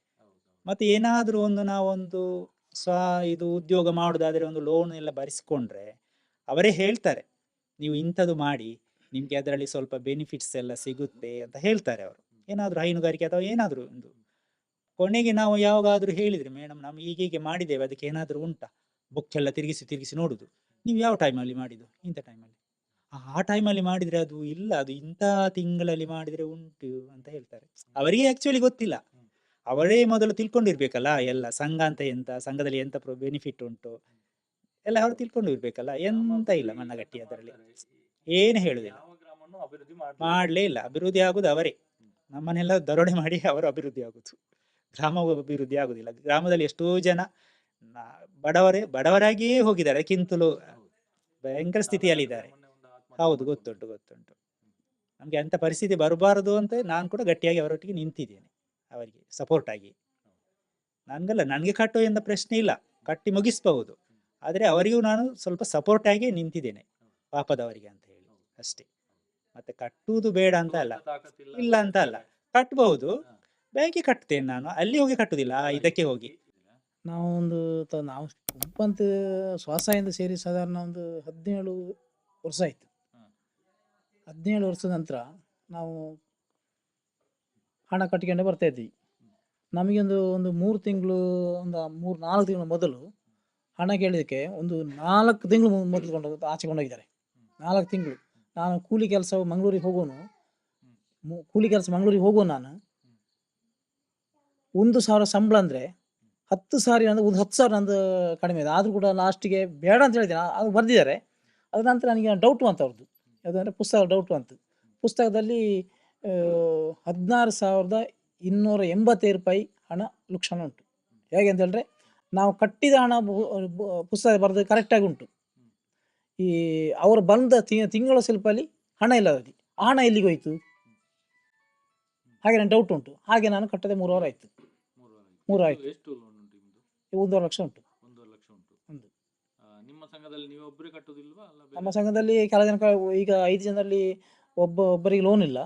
ಮತ್ತೆ ಏನಾದರೂ ಒಂದು ನಾವೊಂದು ಸ್ವ ಇದು ಉದ್ಯೋಗ ಮಾಡೋದಾದ್ರೆ ಒಂದು ಲೋನ್ ಎಲ್ಲ ಬರೆಸ್ಕೊಂಡ್ರೆ ಅವರೇ ಹೇಳ್ತಾರೆ, ನೀವು ಇಂಥದ್ದು ಮಾಡಿ, ನಿಮಗೆ ಅದರಲ್ಲಿ ಸ್ವಲ್ಪ ಬೆನಿಫಿಟ್ಸ್ ಎಲ್ಲ ಸಿಗುತ್ತೆ ಅಂತ ಹೇಳ್ತಾರೆ ಅವರು. ಏನಾದರೂ ಹೈನುಗಾರಿಕೆ ಅಥವಾ ಏನಾದರೂ ಒಂದು. ಕೊನೆಗೆ ನಾವು ಯಾವಾಗಾದರೂ ಹೇಳಿದ್ರೆ ಮೇಡಮ್ ನಾವು ಹೀಗೀಗೆ ಮಾಡಿದ್ದೇವೆ, ಅದಕ್ಕೆ ಏನಾದರೂ ಉಂಟಾ? ಬುಕ್ ಎಲ್ಲ ತಿರುಗಿಸಿ ತಿರುಗಿಸಿ ನೋಡುದು. ನೀವು ಯಾವ ಟೈಮಲ್ಲಿ ಮಾಡಿದ್ದು? ಇಂಥ ಟೈಮಲ್ಲಿ. ಆ ಟೈಮಲ್ಲಿ ಮಾಡಿದರೆ ಅದು ಇಲ್ಲ, ಅದು ಇಂಥ ತಿಂಗಳಲ್ಲಿ ಮಾಡಿದರೆ ಉಂಟು ಅಂತ ಹೇಳ್ತಾರೆ. ಅವರಿಗೆ ಆ್ಯಕ್ಚುಲಿ ಗೊತ್ತಿಲ್ಲ. ಅವರೇ ಮೊದಲು ತಿಳ್ಕೊಂಡಿರ್ಬೇಕಲ್ಲ, ಎಲ್ಲ ಸಂಘ ಅಂತ ಎಂತ, ಸಂಘದಲ್ಲಿ ಎಂತ ಬೆನಿಫಿಟ್ ಉಂಟು? ಎಲ್ಲ ಅವರು ತಿಳ್ಕೊಂಡು ಇರ್ಬೇಕಲ್ಲ? ಎಂತ ಇಲ್ಲ ಮಣ್ಣಗಟ್ಟಿ ಅದರಲ್ಲಿ. ಏನು ಹೇಳುದಿಲ್ಲ ಮಾಡ್ಲೇ ಇಲ್ಲ. ಅಭಿವೃದ್ಧಿ ಆಗುದು ಅವರೇ. ನಮ್ಮನ್ನೆಲ್ಲ ದರೋಡೆ ಮಾಡಿ ಅವರು ಅಭಿವೃದ್ಧಿ ಆಗುದು ಗ್ರಾಮವು ಅಭಿವೃದ್ಧಿ ಆಗುದಿಲ್ಲ ಗ್ರಾಮದಲ್ಲಿ ಎಷ್ಟೋ ಜನ ಬಡವರೇ ಬಡವರಾಗಿಯೇ ಹೋಗಿದ್ದಾರೆ. ಅದಕ್ಕಿಂತಲೂ ಭಯಂಕರ ಸ್ಥಿತಿಯಲ್ಲಿದ್ದಾರೆ. ಹೌದು ಗೊತ್ತುಂಟು ಗೊತ್ತುಂಟು. ನಮಗೆ ಅಂತ ಪರಿಸ್ಥಿತಿ ಬರಬಾರದು ಅಂತ ನಾನು ಕೂಡ ಗಟ್ಟಿಯಾಗಿ ಅವರೊಟ್ಟಿಗೆ ನಿಂತಿದ್ದೇನೆ. ಅವರಿಗೆ ಸಪೋರ್ಟ್ ಆಗಿ. ನನಗಲ್ಲ ನನಗೆ ಕಟ್ಟೋ ಎಂದ ಪ್ರಶ್ನೆ ಇಲ್ಲ. ಕಟ್ಟಿ ಮುಗಿಸ್ಬಹುದು. ಆದರೆ ಅವರಿಗೂ ನಾನು ಸ್ವಲ್ಪ ಸಪೋರ್ಟ್ ಆಗಿ ನಿಂತಿದ್ದೇನೆ ಪಾಪದವರಿಗೆ ಅಂತ ಹೇಳಿ. ಅಷ್ಟೇ. ಮತ್ತೆ ಕಟ್ಟುವುದು ಬೇಡ ಅಂತ ಅಲ್ಲ. ಇಲ್ಲ ಅಂತ ಅಲ್ಲ. ಕಟ್ಬಹುದು. ಬ್ಯಾಂಕಿಗೆ ಕಟ್ತೇನೆ ನಾನು. ಅಲ್ಲಿ ಹೋಗಿ ಕಟ್ಟುದಿಲ್ಲ ಆ ಇದಕ್ಕೆ ಹೋಗಿ. ನಾವು ಒಂದು ತ- ನಾವು ಗುಂಪಂತ ಸ್ವಸಹಾಯದಿಂದ ಸೇರಿ ಸಾಧಾರಣ ಒಂದು ಹದಿನೇಳು ವರ್ಷ ಆಯಿತು. ಹದಿನೇಳು ವರ್ಷದ ನಂತರ ನಾವು ಹಣ ಕಟ್ಟಿಕೊಂಡೆ ಬರ್ತಾ ಇದ್ವಿ. ನಮಗೊಂದು ಒಂದು ಮೂರು ತಿಂಗಳು ಒಂದು ಮೂರು ನಾಲ್ಕು ತಿಂಗಳ ಮೊದಲು ಹಣ ಕೇಳಿದಕ್ಕೆ ಒಂದು ನಾಲ್ಕು ತಿಂಗಳು ಮೊದಲು ಕೊಂಡು ಆಚೆ ಕೊಂಡೋಗಿದ್ದಾರೆ. ನಾಲ್ಕು ತಿಂಗಳು. ನಾನು ಕೂಲಿ ಕೆಲಸ ಮಂಗಳೂರಿಗೆ ಹೋಗೋನು. ಕೂಲಿ ಕೆಲಸ ಮಂಗಳೂರಿಗೆ ಹೋಗೋ ನಾನು. ಒಂದು ಸಾವಿರ ಸಂಬಳ ಅಂದರೆ ಹತ್ತು ಸಾರಿ ನಂದು, ಒಂದು ಹತ್ತು ಸಾವಿರ ನಂದು ಕಡಿಮೆ ಇದೆ. ಆದರೂ ಕೂಡ ಲಾಸ್ಟಿಗೆ ಬೇಡ ಅಂತ ಹೇಳಿದ್ದೀನಿ ಅದು ಬರೆದಿದ್ದಾರೆ. ಅದ ನಂತರ ನನಗೆ ಡೌಟು ಅಂತ ಅವ್ರದ್ದು ಯಾವುದಂದ್ರೆ ಪುಸ್ತಕ ಡೌಟು ಅಂತ ಪುಸ್ತಕದಲ್ಲಿ ಹದಿನಾರು ಸಾವಿರದ ಇನ್ನೂರ ಎಂಬತ್ತೈದು ರೂಪಾಯಿ ಹಣ ಲುಕ್ಷಣ ಉಂಟು. ಹೇಗೆ ಅಂತ ಹೇಳಿದ್ರೆ ನಾವು ಕಟ್ಟಿದ ಹಣ ಪುಸ್ತಕ ಬರೆದು ಕರೆಕ್ಟಾಗಿ ಉಂಟು. ಈ ಅವರು ಬಂದ ತಿಂಗಳ ಸ್ವಲ್ಪ ಅಲ್ಲಿ ಹಣ ಇಲ್ಲ ಅದಕ್ಕೆ ಆ ಹಣ ಎಲ್ಲಿಗೆ ಹೋಯ್ತು? ಹಾಗೆ ನನ್ನ ಡೌಟ್ ಉಂಟು. ಹಾಗೆ ನಾನು ಕಟ್ಟದೆ ಮೂರು ವಾರ ಆಯ್ತು. ಮೂರು ಆಯ್ತು. ಒಂದೂವರೆ ಲಕ್ಷ ಉಂಟು. ಸಂಘದಲ್ಲಿ ನೀವು ಒಬ್ಬರೇ ನಮ್ಮ ಸಂಘದಲ್ಲಿ ಕೆಲ ಜನ ಈಗ ಐದು ಜನರಲ್ಲಿ ಒಬ್ಬ ಒಬ್ಬರಿಗೆ ಲೋನ್ ಇಲ್ಲ.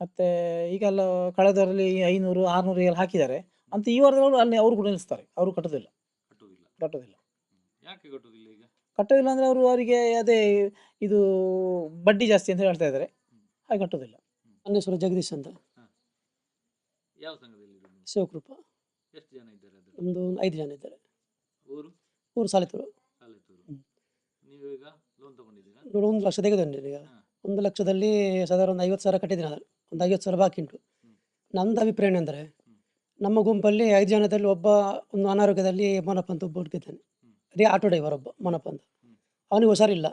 ಮತ್ತೆ ಈಗೆಲ್ಲ ಕಳೆದವರಲ್ಲಿ ಐನೂರು ಆರ್ನೂರು ಎಲ್ಲ ಹಾಕಿದ್ದಾರೆ. ಅಂತ ಈ ವಾರದವರು ಅಲ್ಲಿ ಅವರು ಕೂಡ ನಿಲ್ಲಿಸ್ತಾರೆ. ಅವರು ಕಟ್ಟೋದಿಲ್ಲ. ಕಟ್ಟುದಿಲ್ಲ. ಕಟ್ಟೋದಿಲ್ಲ ಯಾಕೆ ಕಟ್ಟುದಿಲ್ಲ ಈಗ? ಕಟ್ಟೋದಿಲ್ಲ ಅಂದರೆ ಅವರು ಅವರಿಗೆ ಅದೇ ಇದು ಬಡ್ಡಿ ಜಾಸ್ತಿ ಅಂತ ಹೇಳ್ತಾ ಇದ್ದಾರೆ. ಹಾಗೆ ಕಟ್ಟೋದಿಲ್ಲ. ನನ್ನ ಹೆಸರು ಜಗದೀಶ್ ಅಂತ. ಯಾವ ಸಂಘದಲ್ಲಿ ಇರೋದು ನೀವು? ಶಿವಕೃಪ. ಎಷ್ಟು ಜನ ಇದ್ದಾರೆ ಅದ್ರಲ್ಲಿ? ಒಂದು ಐದು ಜನ ಇದ್ದಾರೆ. ಊರು? ಊರು ಸಾಲಿತೂರು. ಸಾಲೆತ್ತೂರು ಹ್ಮ್. ನೀವು ಲೋನ್ ತಗೊಂಡಿದ್ದೀರಾ? ನೋಡಿ ಒಂದು ಲಕ್ಷ ತೆಗೆದು ಈಗ. ಹಾ. ಒಂದು ಲಕ್ಷದಲ್ಲಿ ಸಾಧಾರಣ ಒಂದು ಐವತ್ತು ಸಾವಿರ ಕಟ್ಟಿದ್ದೀನಿ ನಾನು. ಒಂದು ಐವತ್ತು ಸಾವಿರ ಬಾಕಿ ಉಂಟು. ಹ್ಮ್. ನಂದು ಅಭಿಪ್ರಾಯ ಏನಂದರೆ ನಮ್ಮ ಗುಂಪಲ್ಲಿ ಐದು ಜನದಲ್ಲಿ ಒಬ್ಬ ಒಂದು ಅನಾರೋಗ್ಯದಲ್ಲಿ ಮನಪ್ಪ ಅಂತ ಒಬ್ಬ ಹುಡುಕಿದ್ದಾನೆ. ಅದೇ ಆಟೋ ಡ್ರೈವರ್ ಒಬ್ಬ ಮನಪ್ಪ ಅಂತ. ಅವನಿಗೆ ಹುಷಾರಿಲ್ಲ.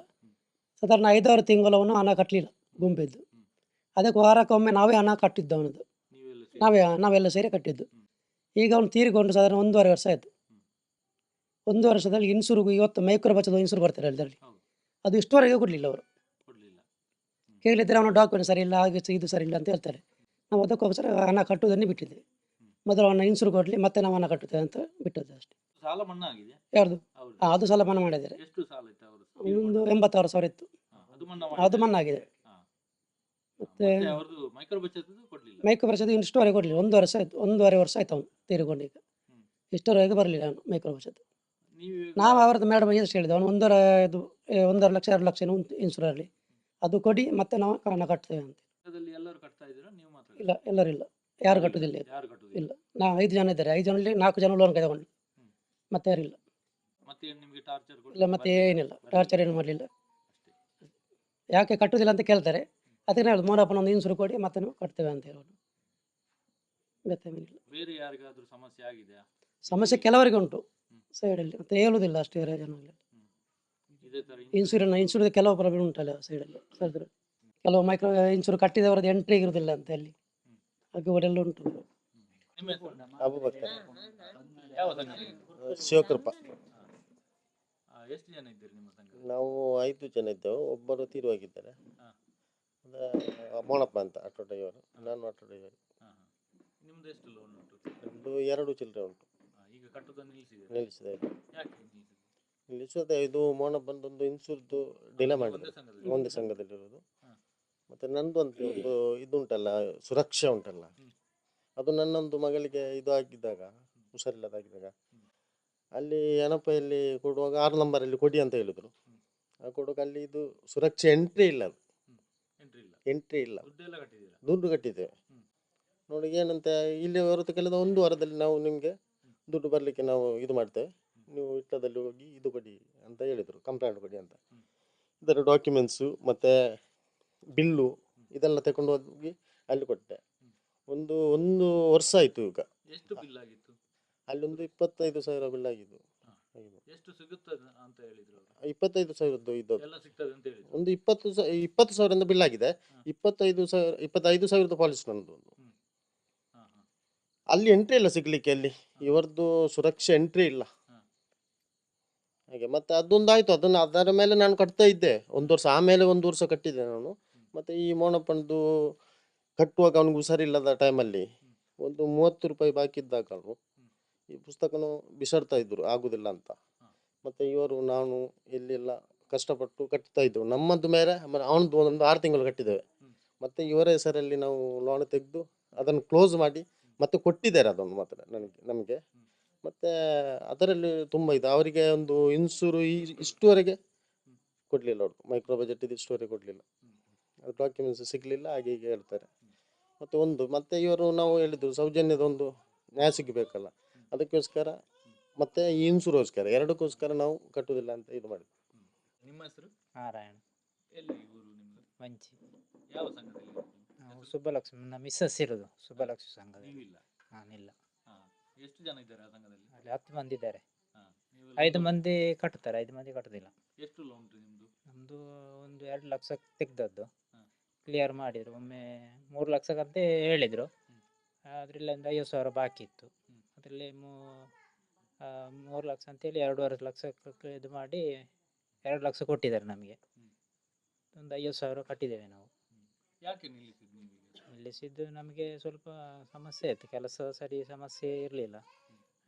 ಸಾಧಾರಣ ಐದಾರು ಅವನು ಹಣ ಕಟ್ಟಲಿಲ್ಲ ಗುಂಪಿದ್ದು. ಅದಕ್ಕೆ ವಾರಕ್ಕೊಮ್ಮೆ ನಾವೇ ಹಣ ಕಟ್ಟಿದ್ದು ಅವನದು. ನಾವೇ ನಾವೆಲ್ಲ ಸೇರಿ ಕಟ್ಟಿದ್ದು. ಈಗ ಅವನು ತೀರಿಕೊಂಡು ಸಾಧಾರಣ ಒಂದೂವರೆ ವರ್ಷ ಆಯಿತು. ಒಂದು ವರ್ಷದಲ್ಲಿ ಇನ್ಸೂರ್ಗೂ ಇವತ್ತು ಮೈಕ್ರೋ ಬಚ್ಚದ ಇನ್ಸೂರ್ ಬರ್ತಾರೆ ಅದರಲ್ಲಿ. ಅದು ಇಷ್ಟುವರೆಗೆ ಕೊಡಲಿಲ್ಲ ಅವರು. ಕೇಳಿದರೆ ಅವನ ಡಾಕ್ಯುಮೆಂಟ್ ಸರಿ ಇಲ್ಲ ಹಾಗೆ ಇದು ಸರಿ ಇಲ್ಲ ಅಂತ ಹೇಳ್ತಾರೆ. ನಾವು ಅದಕ್ಕೋಸ್ಕರ ಹಣ ಕಟ್ಟುವುದನ್ನೇ ಬಿಟ್ಟಿದ್ದೆ ಮೊದಲು ಅವನ ಇನ್ಸೂರ್ ಕೊಡಲಿ ಮತ್ತೆ ನಾವು ಹಣ ಕಟ್ಟುತ್ತೇವೆ ಅಂತ ಬಿಟ್ಟದ್ದು ಅಷ್ಟೇ. ಸಾಲ ಮನ್ನಾ ಆಗಿದೆ? ಯಾರ್ದು? ಹೌದು. ಹಾಂ ಅದು ಸಾಲ ಮನ್ನಾ ಮಾಡಿದ್ದಾರೆ. ಎಷ್ಟು ಸಾಲ ಇತ್ತು ಅವರು ಒಂದು ಎಂಬತ್ತಾರು ಸಾವಿರ ಇತ್ತು. ಅದು ಮನ್ನಾ ಅದು ಮಾಡಿದ್ದಾರೆ? ಮನ್ನಾ ಆಗಿದೆ. ಹಾ. ಮತ್ತೆ ಮತ್ತೆ ಅವ್ರದ್ದು ಮೈಕ್ರೋ ಬಚತ್ ಕೊಡ್ಲಿಲ್ಲ. ಇಷ್ಟುವರೆಗೆ ಕೊಡಲಿಲ್ಲ. ಒಂದು ವರ್ಷ ಆಯ್ತು. ಒಂದೂವರೆ ವರ್ಷ ಆಯ್ತು ಅವನು ತೀರಿಕೊಂಡು ಈಗ ಹ್ಮ್. ಇಷ್ಟರವರೆಗೆ ಬರಲಿಲ್ಲ ಅವನು ಮೈಕ್ರೋ ಬಚತ್ ನೀವು ನಾವು ಅವ್ರದ್ದು ಮೇಡಮ್ ಎಷ್ಟು ಹೇಳಿದೆ ಅವನು ಒಂದೂವರೆ ಇದು ಏ, ಒಂದೂವರೆ ಲಕ್ಷ ಎರಡು ಲಕ್ಷ ಇನ್ಸೂರಲ್ಲಿ. ಅದು ಕೊಡಿ ಮತ್ತೆ ನಾವು ಹಣ ಕಟ್ತೇವೆ ಅಂತ. ಎಲ್ಲರೂ ಕಟ್ತಾ ಇದ್ದೀರಾ? ನೀವು ಮಾತ್ರ ಇಲ್ಲ ಎಲ್ಲರೂ ಇಲ್ಲ. ಯಾರು ಕಟ್ಟುದಿಲ್ಲ ಇಲ್ಲ. ನಾ ಐದು ಜನ ಇದ್ದಾರೆ. ಐದು ಜನರಲ್ಲಿ ನಾಲ್ಕು ಜನ ಲೋನ್ ತಗೊಂಡು. ಮತ್ತೆ ಯಾರಿಲ್ಲ ಮತ್ತೆ ಏನ್ ನಿಮ್ಗೆ ಟಾರ್ಚರ್ ಇಲ್ಲ ಮತ್ತೆ ಏನಿಲ್ಲ. ಟಾರ್ಚರ್ ಏನು ಮಾಡಲಿಲ್ಲ. ಯಾಕೆ ಕಟ್ಟುದಿಲ್ಲ ಅಂತ ಕೇಳ್ತಾರೆ. ಅದಕ್ಕೆ ಹೇಳುದು ಮೋನಪ್ಪನ ಒಂದು ಇನ್ಸೂರು ಕೊಡಿ ಮತ್ತೆ ನಾವು ಕಟ್ತೇವೆ ಅಂತ ಹೇಳೋದು. ಬೇರೆ ಯಾರಿಗಾದ್ರೂ ಸಮಸ್ಯೆ ಆಗಿದೆಯಾ? ಸಮಸ್ಯೆ ಕೆಲವರಿಗೆ ಉಂಟು. ಸೈಡಲ್ಲಿ ಮತ್ತೆ ಹೇಳುವುದಿಲ್ಲ ಅಷ್ಟೇ ಜನ ಇದೇ ತರ ಇನ್ಸೂರೆನ್ಸ್ ಇನ್ಸೂರೆನ್ಸ್ ಕೆಲವು ಪ್ರಾಬ್ಲಮ್ ಉಂಟಲ್ಲ ಸೈಡಲ್ಲಿ ಸರ್ದ್ರ ಕೆಲವು ಮೈಕ್ರೋ ಇನ್ಸೂರ್ ಕಟ್ಟಿದವರದ್ದು ಎಂಟ್ರಿ ಇರುವುದಿಲ್ಲ ಅಂತ ಅಲ್ಲಿ ಹಾಗೆ ಅವರೆಲ್ಲ ಉಂಟು? ಅಬುಬಕ್ಕರ್ ಶಿವಕೃಪ. ಆ, ಎಷ್ಟು ಜನ ಇದ್ದೀರಿ ನಿಮ್ಮ ಸಂಘ? ನಾವು ಐದು ಜನ ಇದ್ದೇವೆ. ಒಬ್ಬರು ತೀರುವಾಗಿದ್ದಾರೆ. ಮೋಣಪ್ಪ ಅಂತ ಆಟೋ ಡ್ರೈವರ್ ನಾನು ಆಟೋ ಡ್ರೈವರ್. ನಿಮ್ದು ಎಷ್ಟು ಲೋನ್ ಉಂಟು? ಒಂದು ಎರಡು ಚಿಲ್ಲರೆ ಉಂಟು. ಈಗ ನಿಲ್ಲಿಸಿದೆ ನಿಲ್ಲಿಸಿದೆ. ಯಾಕೆ ನಿಲ್ಲಿಸಿದೆ? ನಿಲ್ಲಿಸೋದೆ ಇದು ಮೋಣಪ್ಪಂದೊಂದು ಇನ್ಸೂರ್ದು ಡಿಲೇ ಮಾಡಿದೆ ಮಾಡಿದ್ರು. ಒಂದೇ ಸಂಘದಲ್ಲಿರೋದು. ಮತ್ತೆ ನಂದು ಒಂದು ಇದುಂಟಲ್ಲ ಇದು ಉಂಟಲ್ಲ. ಸುರಕ್ಷೆ ಉಂಟಲ್ಲ ಅದು ನನ್ನೊಂದು ಮಗಳಿಗೆ ಇದು ಆಗಿದ್ದಾಗ ಹುಷಾರಿಲ್ಲದಾಗಿದ್ದಾಗ ಅಲ್ಲಿ ಎನಪಲ್ಲಿ ಕೊಡುವಾಗ ಆರು ನಂಬರಲ್ಲಿ ಕೊಡಿ ಅಂತ ಹೇಳಿದ್ರು. ಆ ಕೊಡುವಾಗ ಅಲ್ಲಿ ಇದು ಸುರಕ್ಷೆ ಎಂಟ್ರಿ ಇಲ್ಲ ಅದು. ಎಂಟ್ರಿ ಇಲ್ಲ. ದುಡ್ಡು ಕಟ್ಟಿದ್ದೇವೆ. ನೋಡಿ ಏನಂತ ಇಲ್ಲಿ ಹೊರತು ಕೆಲದ ಒಂದು ವಾರದಲ್ಲಿ ನಾವು ನಿಮಗೆ ದುಡ್ಡು ಬರಲಿಕ್ಕೆ ನಾವು ಇದು ಮಾಡ್ತೇವೆ. ನೀವು ಇಟ್ಟದಲ್ಲಿ ಹೋಗಿ ಇದು ಕೊಡಿ ಅಂತ ಹೇಳಿದರು ಕಂಪ್ಲೇಂಟ್ ಕೊಡಿ ಅಂತ. ಇದರ ಡಾಕ್ಯುಮೆಂಟ್ಸು ಮತ್ತು ಬಿಲ್ಲು ಇದೆಲ್ಲ ತಗೊಂಡು ಹೋಗಿ ಅಲ್ಲಿ ಕೊಟ್ಟೆ. ಒಂದು ಒಂದು ವರ್ಷ ಆಯಿತು ಈಗ. ಎಷ್ಟು ಬಿಲ್ ಆಗಿತ್ತು ಅಲ್ಲೊಂದು ಇಪ್ಪತ್ತೈದು ಸಾವಿರ ಬಿಲ್ ಆಗಿದ್ದು ಆಗಿದೆ. ಎಷ್ಟು ಸಿಗುತ್ತದೆ ಅಂತ ಹೇಳಿದ್ರು ಇಪ್ಪತ್ತೈದು ಸಾವಿರದ್ದು ಇದು. ಎಲ್ಲ ಸಿಗ್ತದೆ ಅಂತ ಹೇಳಿದ್ರು. ಒಂದು ಇಪ್ಪತ್ತು ಇಪ್ಪತ್ತು ಸಾವಿರದಿಂದ ಬಿಲ್ ಆಗಿದೆ. ಇಪ್ಪತ್ತೈದು ಸಾವಿರ ಇಪ್ಪತ್ತೈದು ಸಾವಿರದ ಪಾಲಿಸಿ ನಂದು ಒಂದು. ಅಲ್ಲಿ ಎಂಟ್ರಿ ಇಲ್ಲ ಸಿಗ್ಲಿಕ್ಕೆ ಅಲ್ಲಿ. ಇವರದ್ದು ಸುರಕ್ಷೆ ಎಂಟ್ರಿ ಇಲ್ಲ. ಹಾಗೆ ಮತ್ತೆ ಅದೊಂದು ಆಯ್ತು ಅದನ್ನ ಅದರ ಮೇಲೆ ನಾನು ಕಟ್ತಾ ಇದ್ದೆ. ಒಂದು ವರ್ಷ ಆಮೇಲೆ ಒಂದು ವರ್ಷ ಕಟ್ಟಿದ್ದೆ ನಾನು. ಮತ್ತೆ ಈ ಮೋಣಪ್ಪನದು ಕಟ್ಟುವಾಗ ಅವನಿಗೆ ಹುಷಾರಿಲ್ಲದ ಟೈಮಲ್ಲಿ ಒಂದು ಮೂವತ್ತು ರೂಪಾಯಿ ಬಾಕಿ ಇದ್ದಾಗ ಅವನು ಈ ಪುಸ್ತಕನು ಬಿಸಾಡ್ತಾ ಇದ್ರು, ಆಗುದಿಲ್ಲ ಅಂತ. ಮತ್ತೆ ಇವರು, ನಾನು ಇಲ್ಲೆಲ್ಲ ಕಷ್ಟಪಟ್ಟು ಕಟ್ತಾ ಇದ್ದೆವು. ನಮ್ಮದು ಮೇಲೆ ಅವನದು ಒಂದು ಆರು ತಿಂಗಳು ಕಟ್ಟಿದ್ದೇವೆ. ಮತ್ತೆ ಇವರ ಹೆಸರಲ್ಲಿ ನಾವು ಲೋನ್ ತೆಗೆದು ಅದನ್ನು ಕ್ಲೋಸ್ ಮಾಡಿ ಮತ್ತೆ ಕೊಟ್ಟಿದ್ದಾರೆ ಅದೊಂದು ಮಾತ್ರ ನನಗೆ, ನಮಗೆ. ಮತ್ತೆ ಅದರಲ್ಲಿ ತುಂಬ ಇದೆ. ಅವರಿಗೆ ಒಂದು ಇನ್ಸೂರು ಈ ಇಷ್ಟುವರೆಗೆ ಕೊಡಲಿಲ್ಲ ಅವರು. ಮೈಕ್ರೋ ಬಜೆಟ್ ಇದು ಇಷ್ಟುವರೆಗೆ ಕೊಡಲಿಲ್ಲ. ಡಾಕ್ಯುಮೆಂಟ್ಸ್ ಸಿಗಲಿಲ್ಲ ಹಾಗೆ ಹೀಗೆ ಹೇಳ್ತಾರೆ. ಮತ್ತು ಒಂದು ಮತ್ತೆ ಇವರು ನಾವು ಹೇಳಿದ್ದು ಸೌಜನ್ಯದ ಒಂದು ನ್ಯಾಯ ಸಿಗಬೇಕಲ್ಲ ಅದಕ್ಕೋಸ್ಕರ ಮತ್ತೆ ಈ ಇನ್ಸೂರೋಸ್ಕರ ಎರಡಕ್ಕೋಸ್ಕರ ನಾವು ಕಟ್ಟುವುದಿಲ್ಲ ಅಂತ ಇದು ಮಾಡಿದ್ವಿ ನಿಮ್ಮ ಹೆಸರು? ನಾರಾಯಣ. ಎಲ್ಲಿ ಊರು ನಿಮ್ದು ಮಂಚಿ. ಯಾವ ಸಂಘದಲ್ಲಿ? ನಾವು ಸುಬ್ಬಲಕ್ಷ್ಮಿ ನಮ್ಮ ಮಿಸ್ಸಸ್ ಇರೋದು ಸುಬ್ಬಲಕ್ಷ್ಮಿ ಸಂಘದಲ್ಲಿ. ನೀವಿಲ್ಲ? ನಾನಿಲ್ಲ. ಹಾ ಎಷ್ಟು ಜನ ಇದ್ದಾರೆ ಆ ಸಂಘದಲ್ಲಿ? ಅಲ್ಲಿ ಹತ್ತು ಮಂದಿ ಇದ್ದಾರೆ. ಹಾ. ನೀವೆಲ್ಲ ಐದು ಮಂದಿ ಕಟ್ಟುತ್ತಾರೆ ಐದು ಮಂದಿ ಕಟ್ಟುದಿಲ್ಲ. ಎಷ್ಟು ಲೋನ್ ನಿಮ್ದು? ನಮ್ಮದು ಒಂದು ಎರಡು ಲಕ್ಷ ತೆಗ್ದದ್ದು. ಕ್ಲಿಯರ್ ಮಾಡಿದ್ರು. ಒಮ್ಮೆ ಮೂರು ಲಕ್ಷಕ್ಕಂತೆ ಹೇಳಿದರು. ಅದರಲ್ಲಿ ಒಂದು ಐವತ್ತು ಸಾವಿರ ಬಾಕಿ ಇತ್ತು. ಅದರಲ್ಲಿ ಮೂ ಮೂರು ಲಕ್ಷ ಅಂತೇಳಿ ಎರಡೂವರೆ ಲಕ್ಷ ಇದು ಮಾಡಿ ಎರಡು ಲಕ್ಷ ಕೊಟ್ಟಿದ್ದಾರೆ ನಮಗೆ. ಒಂದು ಐವತ್ತು ಸಾವಿರ ಕಟ್ಟಿದ್ದೇವೆ ನಾವು. ಯಾಕೆ ನಿಲ್ಲಿಸಿದ್ದು ನಿಲ್ಲಿಸಿದ್ದು ನಮಗೆ ಸ್ವಲ್ಪ ಸಮಸ್ಯೆ ಇತ್ತು ಕೆಲಸ ಸರಿ ಸಮಸ್ಯೆ ಇರಲಿಲ್ಲ.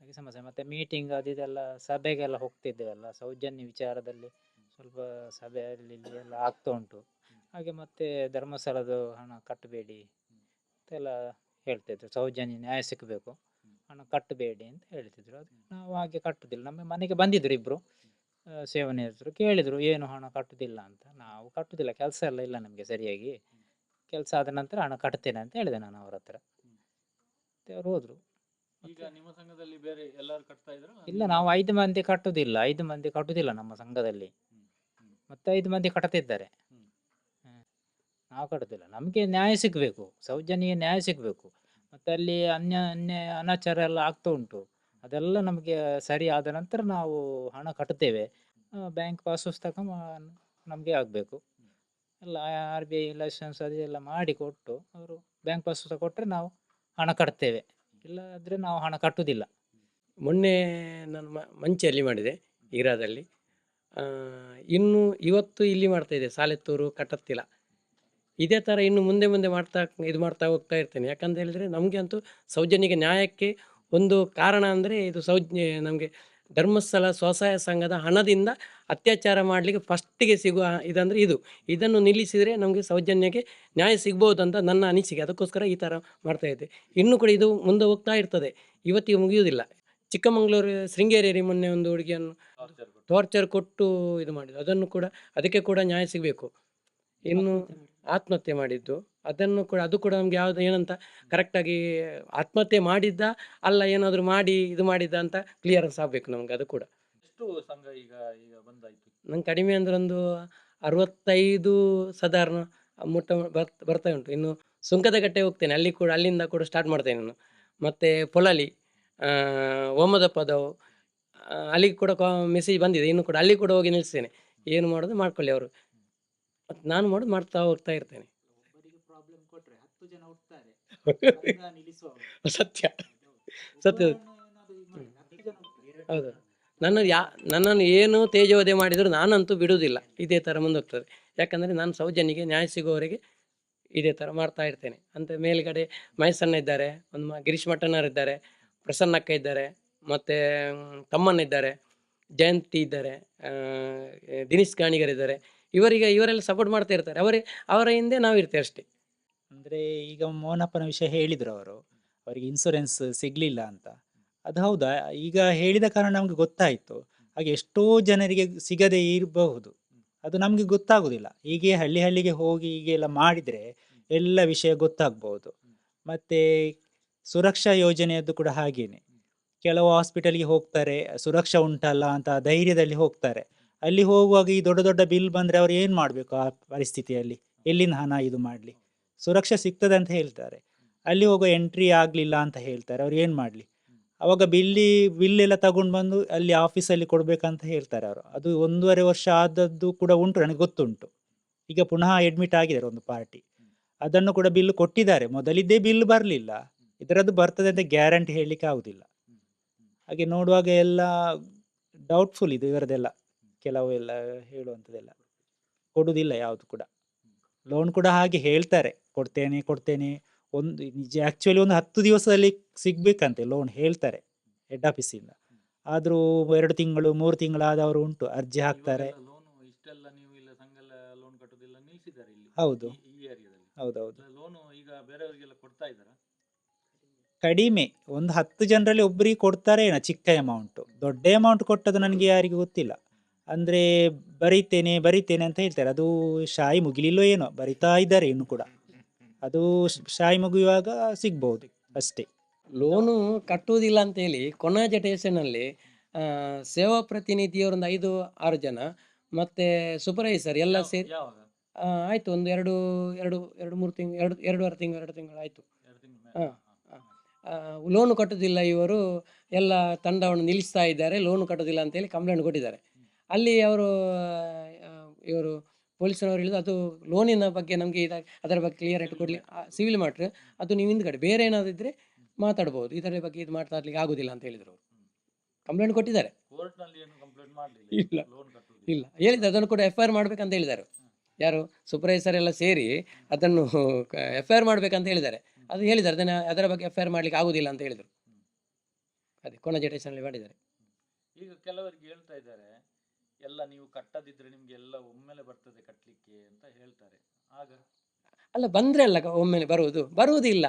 ಹಾಗೆ ಸಮಸ್ಯೆ. ಮತ್ತು ಮೀಟಿಂಗ್ ಅದು ಇದೆಲ್ಲ ಸಭೆಗೆಲ್ಲ ಹೋಗ್ತಿದ್ದೇವಲ್ಲ ಸೌಜನ್ಯ ವಿಚಾರದಲ್ಲಿ ಸ್ವಲ್ಪ ಸಭೆಯಲ್ಲಿ ಇಲ್ಲಿ ಎಲ್ಲ ಆಗ್ತಾ ಉಂಟು. ಹಾಗೆ ಮತ್ತೆ ಧರ್ಮಸ್ಥಳದ ಹಣ ಕಟ್ಟಬೇಡಿ ಅಂತೆಲ್ಲ ಹೇಳ್ತಿದ್ರು. ಸೌಜನ್ಯ ನ್ಯಾಯ ಸಿಕ್ಕಬೇಕು ಹಣ ಕಟ್ಟಬೇಡಿ ಅಂತ ಹೇಳ್ತಿದ್ರು. ಅದು ನಾವು ಹಾಗೆ ಕಟ್ಟುದಿಲ್ಲ. ನಮ್ಮ ಮನೆಗೆ ಬಂದಿದ್ರು ಇಬ್ಬರು ಇದ್ರು. ಕೇಳಿದರು ಏನು ಹಣ ಕಟ್ಟುದಿಲ್ಲ ಅಂತ? ನಾವು ಕಟ್ಟುದಿಲ್ಲ. ಕೆಲಸ ಎಲ್ಲ ಇಲ್ಲ ನಮಗೆ ಸರಿಯಾಗಿ. ಕೆಲಸ ಆದ ನಂತರ ಹಣ ಕಟ್ತೇನೆ ಅಂತ ಹೇಳಿದೆ ನಾನು ಅವ್ರ ಹತ್ರ. ಮತ್ತೆ ಅವ್ರು ಹೋದ್ರು. ಈಗ ನಿಮ್ಮ ಸಂಘದಲ್ಲಿ ಬೇರೆ ಎಲ್ಲರೂ ಕಟ್ತಾ ಇದ್ರ? ಇಲ್ಲ ನಾವು ಐದು ಮಂದಿ ಕಟ್ಟುದಿಲ್ಲ. ಐದು ಮಂದಿ ಕಟ್ಟುದಿಲ್ಲ ನಮ್ಮ ಸಂಘದಲ್ಲಿ. ಮತ್ತೆ ಐದು ಮಂದಿ. ಹ್ಮ್. ನಾವು ಕಟ್ಟುದಿಲ್ಲ ನಮಗೆ ನ್ಯಾಯ ಸಿಗಬೇಕು. ಸೌಜನ್ಯ ನ್ಯಾಯ ಸಿಗಬೇಕು. ಮತ್ತೆ ಅಲ್ಲಿ ಅನ್ಯ ಅನ್ಯ ಅನಾಚಾರ ಎಲ್ಲ ಆಗ್ತಾ ಉಂಟು. ಅದೆಲ್ಲ ನಮಗೆ ಸರಿ ಆದ ನಂತರ ನಾವು ಹಣ ಕಟ್ಟುತ್ತೇವೆ ಬ್ಯಾಂಕ್ ಪಾಸ್ ಪುಸ್ತಕ ನಮಗೆ ಆಗಬೇಕು. ಎಲ್ಲ ಆರ್ ಬಿ ಐ ಲೈಸೆನ್ಸ್ ಅದೆಲ್ಲ ಮಾಡಿ ಕೊಟ್ಟು ಅವರು ಬ್ಯಾಂಕ್ ಪಾಸ್ ಪುಸ್ತಕ ಕೊಟ್ಟರೆ ನಾವು ಹಣ ಕಟ್ತೇವೆ. ಇಲ್ಲಾದರೆ ನಾವು ಹಣ ಕಟ್ಟುವುದಿಲ್ಲ ಮೊನ್ನೆ ನಾನು ಮಂಚ ಮಂಚೆಯಲ್ಲಿ ಮಾಡಿದೆ ಇರಾದಲ್ಲಿ ಇನ್ನು ಇವತ್ತು ಇಲ್ಲಿ ಮಾಡ್ತಾ ಇದೆ ಸಾಲೆತ್ತೂರು ಕಟ್ಟತ್ತಿಲ್ಲ ಇದೇ ಥರ ಇನ್ನು ಮುಂದೆ ಮುಂದೆ ಮಾಡ್ತಾ ಇದು ಮಾಡ್ತಾ ಹೋಗ್ತಾ ಇರ್ತೇನೆ. ಯಾಕಂತ ಹೇಳಿದರೆ ನಮಗೆ ಅಂತೂ ಸೌಜನ್ಯಗೆ ನ್ಯಾಯಕ್ಕೆ ಒಂದು ಕಾರಣ ಅಂದರೆ ಇದು ಸೌಜ್ ನಮಗೆ ಧರ್ಮಸ್ಥಳ ಸ್ವಸಹಾಯ ಸಂಘದ ಹಣದಿಂದ ಅತ್ಯಾಚಾರ ಮಾಡಲಿಕ್ಕೆ ಫಸ್ಟಿಗೆ ಸಿಗುವ ಇದಂದರೆ ಇದು. ಇದನ್ನು ನಿಲ್ಲಿಸಿದರೆ ನಮಗೆ ಸೌಜನ್ಯಕ್ಕೆ ನ್ಯಾಯ ಸಿಗ್ಬೋದು ಅಂತ ನನ್ನ ಅನಿಸಿಕೆ. ಅದಕ್ಕೋಸ್ಕರ ಈ ಥರ ಮಾಡ್ತಾ ಇದ್ದೆ. ಇನ್ನು ಕೂಡ ಇದು ಮುಂದೆ ಹೋಗ್ತಾ ಇರ್ತದೆ. ಇವತ್ತಿಗೆ ಮುಗಿಯುವುದಿಲ್ಲ. ಚಿಕ್ಕಮಗಳೂರು ಶೃಂಗೇರಿಯಲ್ಲಿ ಮೊನ್ನೆ ಒಂದು ಹುಡುಗಿಯನ್ನು ಟಾರ್ಚರ್ ಕೊಟ್ಟು. ಇದು ಮಾಡಿದ್ದು. ಅದನ್ನು ಕೂಡ ಅದಕ್ಕೆ ಕೂಡ ನ್ಯಾಯ ಸಿಗಬೇಕು. ಇನ್ನು ಆತ್ಮಹತ್ಯೆ ಮಾಡಿದ್ದು. ಅದನ್ನು ಕೂಡ ಅದು ಕೂಡ ನಮ್ಗೆ ಯಾವ್ದು ಏನಂತ ಕರೆಕ್ಟಾಗಿ ಆತ್ಮಹತ್ಯೆ ಮಾಡಿದ್ದ ಅಲ್ಲ ಏನಾದರೂ ಮಾಡಿ ಇದು ಮಾಡಿದ್ದ ಅಂತ ಕ್ಲಿಯರೆನ್ಸ್ ಆಗಬೇಕು ನಮ್ಗೆ ಅದು ಕೂಡ. ಎಷ್ಟು ಸಂಘ ಈಗ ಈಗ ಬಂದಾಯ್ತು? ನಂಗೆ ಕಡಿಮೆ ಅಂದ್ರೆ ಒಂದು ಅರವತ್ತೈದು ಸಾಧಾರಣ ಮುಟ್ಟ ಬರ್ತ ಬರ್ತಾ ಉಂಟು. ಇನ್ನು ಸುಂಕದ ಕಟ್ಟೆ ಹೋಗ್ತೇನೆ. ಅಲ್ಲಿ ಕೂಡ ಅಲ್ಲಿಂದ ಕೂಡ ಸ್ಟಾರ್ಟ್ ಮಾಡ್ತೇನೆ ನಾನು. ಮತ್ತು ಪೊಲಲಿ ಓಮದ ಪದವು ಆ, ಅಲ್ಲಿಗೆ ಕೂಡ ಮೆಸೇಜ್ ಬಂದಿದೆ. ಇನ್ನು ಕೂಡ ಅಲ್ಲಿ ಕೂಡ ಹೋಗಿ ನಿಲ್ಲಿಸ್ತೇನೆ ಏನು ಮಾಡೋದು ಮಾಡ್ಕೊಳ್ಳಿ ಅವರು. ಮತ್ತು ನಾನು ಮಾಡೋದು ಮಾಡ್ತಾ ಹೋಗ್ತಾ ಇರ್ತೇನೆ. ಸತ್ಯ. (laughs) ಸತ್ಯ. ಹೌದು. ನನ್ನ ಯಾ ನನ್ನನ್ನು ಏನು ತೇಜೋವಧೆ ಮಾಡಿದರೂ ನಾನಂತೂ ಬಿಡುವುದಿಲ್ಲ. ಇದೇ ಥರ ಮುಂದೋಗ್ತದೆ. ಯಾಕಂದರೆ ನಾನು ಸೌಜನ್ಯಗೆ ನ್ಯಾಯ ಸಿಗೋವರೆಗೆ ಇದೇ ಥರ ಮಾಡ್ತಾ ಇರ್ತೇನೆ. ಅಂತ ಮೇಲ್ಗಡೆ ಮಹೇಶಣ್ಣ ಇದ್ದಾರೆ ಒಂದು ಮ ಗಿರೀಶ್ ಇದ್ದಾರೆ ಪ್ರಸನ್ನಕ್ಕ ಇದ್ದಾರೆ ಮತ್ತು ತಮ್ಮಣ್ಣ ಇದ್ದಾರೆ ಜಯಂತಿ ಇದ್ದಾರೆ ದಿನೇಶ್ ಗಾಣಿಗರಿದ್ದಾರೆ. ಇವರಿಗೆ ಇವರೆಲ್ಲ ಸಪೋರ್ಟ್ ಮಾಡ್ತಾ ಇರ್ತಾರೆ. ಅವರೇ, ಅವರ ಹಿಂದೆ ನಾವು ಇರ್ತೇವೆ ಅಷ್ಟೇ. ಅಂದ್ರೆ ಈಗ ಮೋನಪ್ಪನ ವಿಷಯ ಹೇಳಿದ್ರು ಅವರು. ಅವರಿಗೆ ಇನ್ಸೂರೆನ್ಸ್ ಸಿಗ್ಲಿಲ್ಲ ಅಂತ. ಅದು ಹೌದಾ? ಈಗ ಹೇಳಿದ ಕಾರಣ ನಮ್ಗೆ ಗೊತ್ತಾಯ್ತು. ಹಾಗೆ ಎಷ್ಟೋ ಜನರಿಗೆ ಸಿಗದೇ ಇರಬಹುದು. ಅದು ನಮ್ಗೆ ಗೊತ್ತಾಗುದಿಲ್ಲ. ಹೀಗೆ ಹಳ್ಳಿ ಹಳ್ಳಿಗೆ ಹೋಗಿ ಹೀಗೆ ಎಲ್ಲ ಮಾಡಿದ್ರೆ ಎಲ್ಲ ವಿಷಯ ಗೊತ್ತಾಗ್ಬಹುದು. ಮತ್ತೆ ಸುರಕ್ಷಾ ಯೋಜನೆಯದ್ದು ಕೂಡ ಹಾಗೇನೆ. ಕೆಲವು ಹಾಸ್ಪಿಟಲ್ಗೆ ಹೋಗ್ತಾರೆ, ಸುರಕ್ಷಾ ಉಂಟಲ್ಲ ಅಂತ ಧೈರ್ಯದಲ್ಲಿ ಹೋಗ್ತಾರೆ. ಅಲ್ಲಿ ಹೋಗುವಾಗ ಈ ದೊಡ್ಡ ದೊಡ್ಡ ಬಿಲ್ ಬಂದ್ರೆ ಅವ್ರು ಏನು ಮಾಡಬೇಕು ಆ ಪರಿಸ್ಥಿತಿಯಲ್ಲಿ? ಎಲ್ಲಿಂದ ಹಣ ಇದು ಮಾಡ್ಲಿ? ಸುರಕ್ಷೆ ಸಿಗ್ತದೆ ಅಂತ ಹೇಳ್ತಾರೆ. ಅಲ್ಲಿ ಹೋಗೋ ಎಂಟ್ರಿ ಆಗಲಿಲ್ಲ ಅಂತ ಹೇಳ್ತಾರೆ. ಅವ್ರು ಏನು ಮಾಡಲಿ? ಅವಾಗ ಬಿಲ್ಲಿ, ಬಿಲ್ ಎಲ್ಲ ತಗೊಂಡು ಬಂದು ಅಲ್ಲಿ ಆಫೀಸಲ್ಲಿ ಕೊಡಬೇಕಂತ ಹೇಳ್ತಾರೆ ಅವರು. ಅದು ಒಂದೂವರೆ ವರ್ಷ ಆದದ್ದು ಕೂಡ ಉಂಟು, ನನಗೆ ಗೊತ್ತುಂಟು. ಈಗ ಪುನಃ ಅಡ್ಮಿಟ್ ಆಗಿದ್ದಾರೆ ಒಂದು ಪಾರ್ಟಿ ಅದನ್ನು ಕೂಡ ಬಿಲ್ ಕೊಟ್ಟಿದ್ದಾರೆ. ಮೊದಲಿದ್ದೇ ಬಿಲ್ ಬರಲಿಲ್ಲ. ಇದರದ್ದು ಬರ್ತದೆ ಅಂತ ಗ್ಯಾರಂಟಿ ಹೇಳಲಿಕ್ಕೆ ಆಗುದಿಲ್ಲ. ಹಾಗೆ ನೋಡುವಾಗ ಎಲ್ಲ ಡೌಟ್ಫುಲ್ ಇದು ಇವರದೆಲ್ಲ ಕೆಲವು ಎಲ್ಲ ಹೇಳುವಂಥದ್ದೆಲ್ಲ. ಕೊಡುವುದಿಲ್ಲ ಯಾವುದು ಕೂಡ. ಲೋನ್ ಕೂಡ ಹಾಗೆ ಹೇಳ್ತಾರೆ. ಕೊಡ್ತೇನೆ ಕೊಡ್ತೇನೆ. ಒಂದು ನಿಜ ಆ್ಯಕ್ಚುಲಿ ಒಂದು ಹತ್ತು ದಿವಸದಲ್ಲಿ ಸಿಗಬೇಕಂತೆ ಲೋನ್ ಹೇಳ್ತಾರೆ ಹೆಡ್ ಆಫೀಸಿಂದ ಆದರೂ ಎರಡು ತಿಂಗಳು ಮೂರು ತಿಂಗಳಾದವರು ಉಂಟು ಅರ್ಜಿ ಹಾಕ್ತಾರೆ. ಹೌದು. ಹೌದೌದು ಕಡಿಮೆ. ಒಂದು ಹತ್ತು ಜನರಲ್ಲಿ ಒಬ್ಬರಿಗೆ ಕೊಡ್ತಾರೆ ಏನೋ ಚಿಕ್ಕ ಅಮೌಂಟು ದೊಡ್ಡ ಅಮೌಂಟ್ ಕೊಟ್ಟದ್ದು ನನಗೆ ಯಾರಿಗೂ ಗೊತ್ತಿಲ್ಲ. ಅಂದರೆ ಬರೀತೇನೆ ಬರೀತೇನೆ ಅಂತ ಹೇಳ್ತಾರೆ. ಅದು ಶಾಯಿ ಮುಗಿಲಿಲ್ಲೋ ಏನೋ ಬರಿತಾ ಇದ್ದಾರೆ ಇನ್ನು ಕೂಡ. ಅದು ಶಾಯಿ ಮುಗಿಯುವಾಗ ಸಿಗ್ಬಹುದು ಅಷ್ಟೇ. ಲೋನು ಕಟ್ಟುವುದಿಲ್ಲ ಅಂತೇಳಿ ಕೊನಾಜ ಸ್ಟೇಷನಲ್ಲಿ ಸೇವಾ ಪ್ರತಿನಿಧಿಯವರೊಂದು ಐದು ಆರು ಜನ ಮತ್ತೆ ಸೂಪರ್ವೈಸರ್ ಎಲ್ಲ ಸೇರಿ ಆಯ್ತು ಒಂದು ಎರಡು ಎರಡು ಎರಡು ಮೂರು ತಿಂಗಳು ಎರಡು ಎರಡೂವರೆ ತಿಂಗಳು ಎರಡು ತಿಂಗಳು ಆಯ್ತು. ಹಾಂ ಲೋನು ಕಟ್ಟುವುದಿಲ್ಲ ಇವರು ಎಲ್ಲ ತಂಡವನ್ನು ನಿಲ್ಲಿಸ್ತಾ ಇದ್ದಾರೆ ಲೋನು ಕಟ್ಟುವುದಿಲ್ಲ ಅಂತೇಳಿ ಕಂಪ್ಲೇಂಟ್ ಕೊಟ್ಟಿದ್ದಾರೆ. ಅಲ್ಲಿ ಅವರು ಇವರು ಪೊಲೀಸ್ನವರು ಹೇಳಿದ್ರು ಅದು ಲೋನಿನ ಬಗ್ಗೆ ನಮಗೆ ಇದಾಗಿ ಅದರ ಬಗ್ಗೆ ಕ್ಲಿಯರ್ ಆಗಿ ಕೊಡಲಿ ಸಿವಿಲ್ ಮಾಡ್ರೆ ಅದು ನೀವು ಹಿಂದ್ಗಡೆ ಬೇರೆ ಏನಾದರೂ ಇದ್ದರೆ ಮಾತಾಡ್ಬೋದು. ಇದರ ಬಗ್ಗೆ ಇದು ಮಾತಾಡ್ಲಿಕ್ಕೆ ಆಗೋದಿಲ್ಲ ಅಂತ ಹೇಳಿದರು ಅವರು. ಕಂಪ್ಲೇಂಟ್ ಕೊಟ್ಟಿದ್ದಾರೆ. ಇಲ್ಲ. ಇಲ್ಲ. ಅದನ್ನು ಕೂಡ ಎಫ್ ಐ ಆರ್ ಮಾಡ್ಬೇಕಂತ ಹೇಳಿದ್ದಾರೆ ಯಾರು? ಸೂಪರ್ವೈಸರ್ ಎಲ್ಲ ಸೇರಿ ಅದನ್ನು ಎಫ್ ಐ ಆರ್ ಮಾಡ್ಬೇಕಂತ ಹೇಳಿದ್ದಾರೆ. ಅದು ಹೇಳಿದ್ದಾರೆ ಅದನ್ನು ಅದರ ಬಗ್ಗೆ ಎಫ್ ಐ ಆರ್ ಮಾಡ್ಲಿಕ್ಕೆ ಆಗೋದಿಲ್ಲ ಅಂತ ಹೇಳಿದರು. ಅದೇ ಕೊನೇಜಟೇಶನ್ ಅಲ್ಲಿ ಮಾಡಿದ್ದಾರೆ. ಈಗ ಕೆಲವರಿಗೆ ಹೇಳ್ತಾ ಇದ್ದಾರೆ ಎಲ್ಲ ನೀವು ಕಟ್ಟದಿದ್ರೆ ನಿಮ್ಗೆ ಎಲ್ಲ ಒಮ್ಮೆಲೆ ಬರ್ತದೆ ಕಟ್ಟಲಿಕ್ಕೆ ಅಂತ ಹೇಳ್ತಾರೆ. ಆಗ? ಅಲ್ಲ ಬಂದ್ರೆ ಅಲ್ಲ ಒಮ್ಮೆಲೆ ಬರುವುದು. ಬರುವುದಿಲ್ಲ.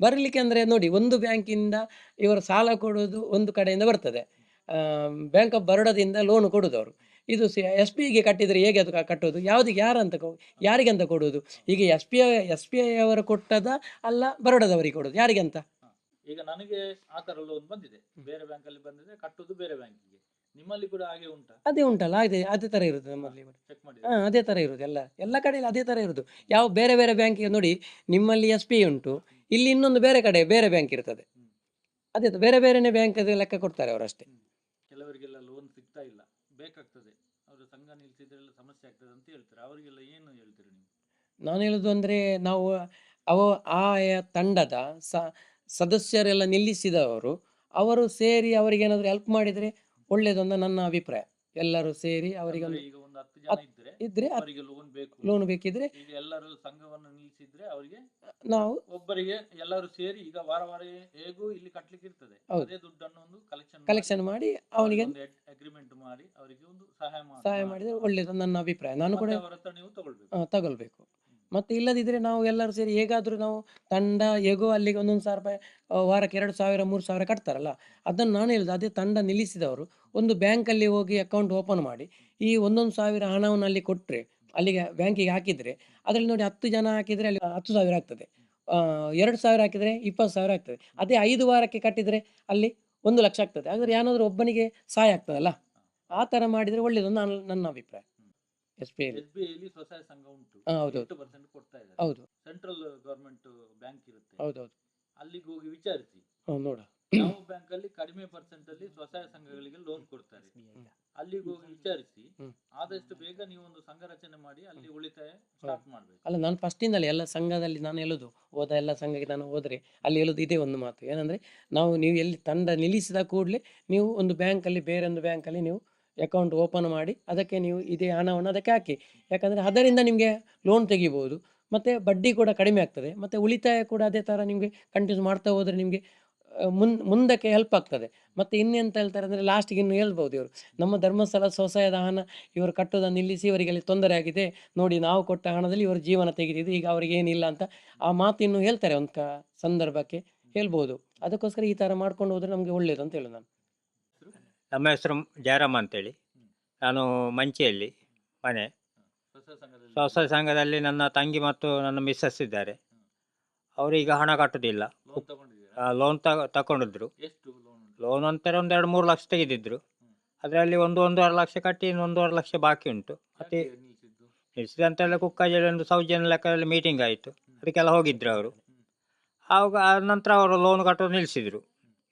ಬರಲಿಕ್ಕೆ ಅಂದ್ರೆ ನೋಡಿ ಒಂದು ಬ್ಯಾಂಕಿಂದ ಇವರು ಸಾಲ ಕೊಡೋದು ಒಂದು ಕಡೆಯಿಂದ ಬರ್ತದೆ. ಬ್ಯಾಂಕ್ ಆಫ್ ಬರೋಡದಿಂದ ಲೋನ್ ಕೊಡೋದು ಅವರು ಇದು ಎಸ್ ಬಿ ಐಗೆ ಕಟ್ಟಿದರೆ ಹೇಗೆ ಅದು ಕಟ್ಟೋದು ಯಾವುದಿಗೆ ಯಾರಂತ ಯಾರಿಗಂತ ಕೊಡೋದು ಈಗ S P I S P I ಅವರು ಕೊಟ್ಟದ ಅಲ್ಲ ಬರೋಡದವರಿಗೆ ಕೊಡೋದು ಯಾರಿಗಂತ? ಈಗ ನನಗೆ ಆ ಥರ ಲೋನ್ ಬಂದಿದೆ. ಬೇರೆ ಬ್ಯಾಂಕಲ್ಲಿ ಬಂದಿದೆ ಕಟ್ಟುದು ಬೇರೆ ಬ್ಯಾಂಕಿಗೆ ನಿಮ್ಮಲ್ಲಿ ಕೂಡ ಹಾಗೆ ಉಂಟಾ? ಅದೇ ಉಂಟಲ್ಲ ಅದೇ ಅದೇ ತರ ಇರುತ್ತೆ ನಮ್ಮಲ್ಲಿ ಚೆಕ್ ಮಾಡಿ. ಹಾಂ ಅದೇ ತರ ಇರೋದು ಎಲ್ಲ. ಎಲ್ಲ ಕಡೆಯಲ್ಲಿ ಅದೇ ತರ ಇರೋದು. ಯಾವ ಬೇರೆ ಬೇರೆ ಬ್ಯಾಂಕಿಗೆ ನೋಡಿ ನಿಮ್ಮಲ್ಲಿ ಎಸ್ ಪಿ ಉಂಟು. ಇಲ್ಲಿ ಇನ್ನೊಂದು ಬೇರೆ ಕಡೆ ಬೇರೆ ಬ್ಯಾಂಕ್ ಇರ್ತದೆ. ಅದೇ ತ- ಬೇರೆ ಬೇರೆನೆ ಬ್ಯಾಂಕ್ ಲೆಕ್ಕ ಕೊಡ್ತಾರೆ ಅವರು ಅಷ್ಟೇ. ಕೆಲವರಿಗೆಲ್ಲ ಲೋನ್ ಸಿಗ್ತಾ ಇಲ್ಲ. ಬೇಕಾಗ್ತದೆ. ಅವರು ಸಂಘ ನಿಲ್ಸಿದ್ರೆಲ್ಲ ಸಮಸ್ಯೆ ಆಗ್ತದೆ ಅಂತ ಹೇಳ್ತಾರೆ. ಅವರಿಗೆಲ್ಲ ಏನು ಹೇಳ್ತೀರಿ ನೀವು? ನಾನು ಹೇಳೋದು ಅಂದರೆ ನಾವು ಅವ ಆಯಾ ತಂಡದ ಸ ಸದಸ್ಯರೆಲ್ಲ ನಿಲ್ಲಿಸಿದವರು ಅವರು ಸೇರಿ ಅವರಿಗೇನಾದರೂ ಹೆಲ್ಪ್ ಮಾಡಿದರೆ ಒಳ್ಳೆಯದೊಂದು ನನ್ನ ಅಭಿಪ್ರಾಯ. ಎಲ್ಲರೂ ಸೇರಿ ಅವರಿಗೆ ಒಂದು ಈಗ ಒಂದು ಹತ್ತು ಜನ ಇದ್ರೆ ಇದ್ರೆ ಅವರಿಗೆ ಲೋನ್ ಬೇಕು. ಲೋನ್ ಬೇಕಿದ್ರೆ ಈಗ ಎಲ್ಲರೂ ಸಂಘವನ್ನು ನಿಲ್ಲಿಸಿದ್ರೆ ಅವರಿಗೆ ನಾವು ಒಬ್ಬರಿಗೆ ಎಲ್ಲರೂ ಸೇರಿ ಈಗ ವಾರ ವಾರ ಹೇಗೂ ಇಲ್ಲಿ ಕಟ್ಲಿಕ್ಕೆ ಇರ್ತದೆ. ಹೌದು. ಅದೇ ದುಡ್ಡನ್ನು ಒಂದು ಕಲೆಕ್ಷನ್ ಕಲೆಕ್ಷನ್ ಮಾಡಿ ಅವನಿಗೆ ಅಗ್ರಿಮೆಂಟ್ ಮಾಡಿ ಅವರಿಗೆ ಒಂದು ಸಹಾಯ ಮಾಡಿ. ಸಹಾಯ ಮಾಡಿದ್ರೆ ಒಳ್ಳೇದು ನನ್ನ ಅಭಿಪ್ರಾಯ. ನಾನು ಕೂಡ ಅವರ ಹತ್ರ ನೀವು ತಗೊಳ್ಬೇಕು. ಆ, ತಗೊಳ್ಬೇಕು. ಮತ್ತೆ ಇಲ್ಲದಿದ್ರೆ ನಾವು ಎಲ್ಲರೂ ಸೇರಿ ಹೇಗಾದರೂ ನಾವು ತಂಡ ಹೇಗೋ ಅಲ್ಲಿಗೆ ಒಂದೊಂದು ಸಾವಿರ ರೂಪಾಯಿ ವಾರಕ್ಕೆ ಎರಡು ಸಾವಿರ, ಮೂರು ಸಾವಿರ ಕಟ್ತಾರಲ್ಲ, ಅದನ್ನು ನಾನು ಹೇಳಿದೆ, ಅದೇ ತಂಡ ನಿಲ್ಲಿಸಿದವರು ಒಂದು ಬ್ಯಾಂಕಲ್ಲಿ ಹೋಗಿ ಅಕೌಂಟ್ ಓಪನ್ ಮಾಡಿ, ಈ ಒಂದೊಂದು ಸಾವಿರ ಹಣವನ್ನು ಅಲ್ಲಿ ಕೊಟ್ಟರೆ ಅಲ್ಲಿಗೆ ಬ್ಯಾಂಕಿಗೆ ಹಾಕಿದರೆ, ಅದರಲ್ಲಿ ನೋಡಿ ಹತ್ತು ಜನ ಹಾಕಿದರೆ ಅಲ್ಲಿ ಹತ್ತು ಸಾವಿರ ಆಗ್ತದೆ ಎರಡು ಸಾವಿರ ಹಾಕಿದರೆ ಇಪ್ಪತ್ತು ಸಾವಿರ ಆಗ್ತದೆ, ಅದೇ ಐದು ವಾರಕ್ಕೆ ಕಟ್ಟಿದರೆ ಅಲ್ಲಿ ಒಂದು ಲಕ್ಷ ಆಗ್ತದೆ ಆದರೆ ಏನಾದರೂ ಒಬ್ಬನಿಗೆ ಸಹಾಯ ಆಗ್ತದಲ್ಲ, ಆ ಥರ ಮಾಡಿದರೆ ಒಳ್ಳೆಯದು ನಾನು, ನನ್ನ ಅಭಿಪ್ರಾಯ. ಎಸ್ ಪಿ ಐಲಿ ಎಸ್ ಬಿ ಐಲಿ ಸ್ವಸಹಾಯ ಸಂಘ ಉಂಟು. ಹಾ, ಹೌದು, ಪರ್ಸೆಂಟ್ ಕೊಡ್ತಾ ಇದ್ದಾರೆ. ಹೌದು. ಸೆಂಟ್ರಲ್ ಗವರ್ಮೆಂಟ್ ಬ್ಯಾಂಕ್ ಇರುತ್ತೆ. ಹೌದೌದು ಅಲ್ಲಿಗೆ ಹೋಗಿ ವಿಚಾರಿಸಿ. ನೋಡ. ಯಾವ ಬ್ಯಾಂಕ್ ಅಲ್ಲಿ ಕಡಿಮೆ ಪರ್ಸೆಂಟ್ ಅಲ್ಲಿ ಸ್ವಸಹಾಯ ಸಂಘಗಳಿಗೆ ಲೋನ್ ಕೊಡ್ತಾರೆ. ಅಲ್ಲಿಗೆ ಹೋಗಿ ವಿಚಾರಿಸಿ. ಹ್ಮ್. ಆದಷ್ಟು ಬೇಗ ನೀವು ಒಂದು ಸಂಘ ರಚನೆ ಮಾಡಿ ಅಲ್ಲಿ ಉಳಿತಾಯ ಸ್ಟಾರ್ಟ್ ಮಾಡ್ಬೇಕು. ಅಲ್ಲ ನಾನು ಫಸ್ಟಿಂದಲೇ ಎಲ್ಲ ಸಂಘದಲ್ಲಿ ನಾನು ಹೇಳೋದು ಹೋದ ಎಲ್ಲ ಸಂಘಕ್ಕೆ ನಾನು ಹೋದ್ರೆ ಅಲ್ಲಿ ಹೇಳೋದು ಇದೇ ಒಂದು ಮಾತು. ಏನಂದ್ರೆ ನಾವು ನೀವು ಎಲ್ಲಿ ತಂಡ ನಿಲ್ಲಿಸಿದ ಕೂಡಲೇ ನೀವು ಒಂದು ಬ್ಯಾಂಕಲ್ಲಿ ಬೇರೆ ಒಂದು ಬ್ಯಾಂಕಲ್ಲಿ ನೀವು ಅಕೌಂಟ್ ಓಪನ್ ಮಾಡಿ ಅದಕ್ಕೆ ನೀವು ಇದೇ ಹಣವನ್ನು ಅದಕ್ಕೆ ಹಾಕಿ. ಯಾಕಂದರೆ ಅದರಿಂದ ನಿಮಗೆ ಲೋನ್ ತೆಗಿಬೋದು, ಮತ್ತು ಬಡ್ಡಿ ಕೂಡ ಕಡಿಮೆ ಆಗ್ತದೆ, ಮತ್ತು ಉಳಿತಾಯ ಕೂಡ ಅದೇ ಥರ ನಿಮಗೆ ಕಂಟಿನ್ಯೂ ಮಾಡ್ತಾ ಹೋದರೆ ನಿಮಗೆ ಮುನ್, ಮುಂದಕ್ಕೆ ಹೆಲ್ಪ್ ಆಗ್ತದೆ. ಮತ್ತು ಇನ್ನೆಂತ ಹೇಳ್ತಾರೆ ಅಂದರೆ ಲಾಸ್ಟಿಗೆ ಇನ್ನು ಹೇಳ್ಬೋದು ಇವರು. ನಮ್ಮ ಧರ್ಮಸ್ಥಳ ಸ್ವಸಹಾಯದ ಹಣ ಇವರು ಕಟ್ಟೋದನ್ನು ನಿಲ್ಲಿಸಿ, ಇವರಿಗೆ ತೊಂದರೆ ಆಗಿದೆ, ನೋಡಿ ನಾವು ಕೊಟ್ಟ ಹಣದಲ್ಲಿ ಇವರು ಜೀವನ ತೆಗೆದಿದ್ದು ಈಗ ಅವರಿಗೆ ಏನಿಲ್ಲ ಅಂತ ಆ ಮಾತು ಇನ್ನು ಹೇಳ್ತಾರೆ ಒಂದು ಕ, ಸಂದರ್ಭಕ್ಕೆ ಹೇಳ್ಬೋದು. ಅದಕ್ಕೋಸ್ಕರ ಈ ಥರ ಮಾಡ್ಕೊಂಡು ಹೋದರೆ ನಮಗೆ ಒಳ್ಳೆಯದು ಅಂತ ಹೇಳೋದು ನಾನು. ನಮ್ಮ ಹೆಸರು ಜಯರಾಮ್ ಅಂತೇಳಿ. ನಾನು ಮಂಚಿಯಲ್ಲಿ ಮನೆ. ಸ್ವಸಹಾಯ ಸಂಘದಲ್ಲಿ ನನ್ನ ತಂಗಿ ಮತ್ತು ನನ್ನ ಮಿಸ್ಸಸ್ ಇದ್ದಾರೆ. ಅವರೀಗ ಹಣ ಕಟ್ಟುವುದಿಲ್ಲ ಲೋನ್ ತಗ ತಗೊಂಡಿದ್ರು ಲೋನ್ ಅಂತಾರೆ ಒಂದು ಎರಡು ಮೂರು ಲಕ್ಷ ತೆಗೆದಿದ್ರು. ಅದರಲ್ಲಿ ಒಂದು ಒಂದೂವರೆ ಲಕ್ಷ ಕಟ್ಟಿ ಇನ್ನೊಂದೂವರೆ ಲಕ್ಷ ಬಾಕಿ ಉಂಟು. ಮತ್ತೆ ನಿಲ್ಸಿದಂತೆಲ್ಲ ಕುಕ್ಕಾಜಲ್ಲಿ ಒಂದು ಸೌಜನ್ಯ ಲೆಕ್ಕದಲ್ಲಿ ಮೀಟಿಂಗ್ ಆಯಿತು. ಅದಕ್ಕೆಲ್ಲ ಹೋಗಿದ್ರು ಅವರು. ಆವಾಗ ಆ ನಂತರ ಅವರು ಲೋನ್ ಕಟ್ಟೋದು ನಿಲ್ಲಿಸಿದ್ರು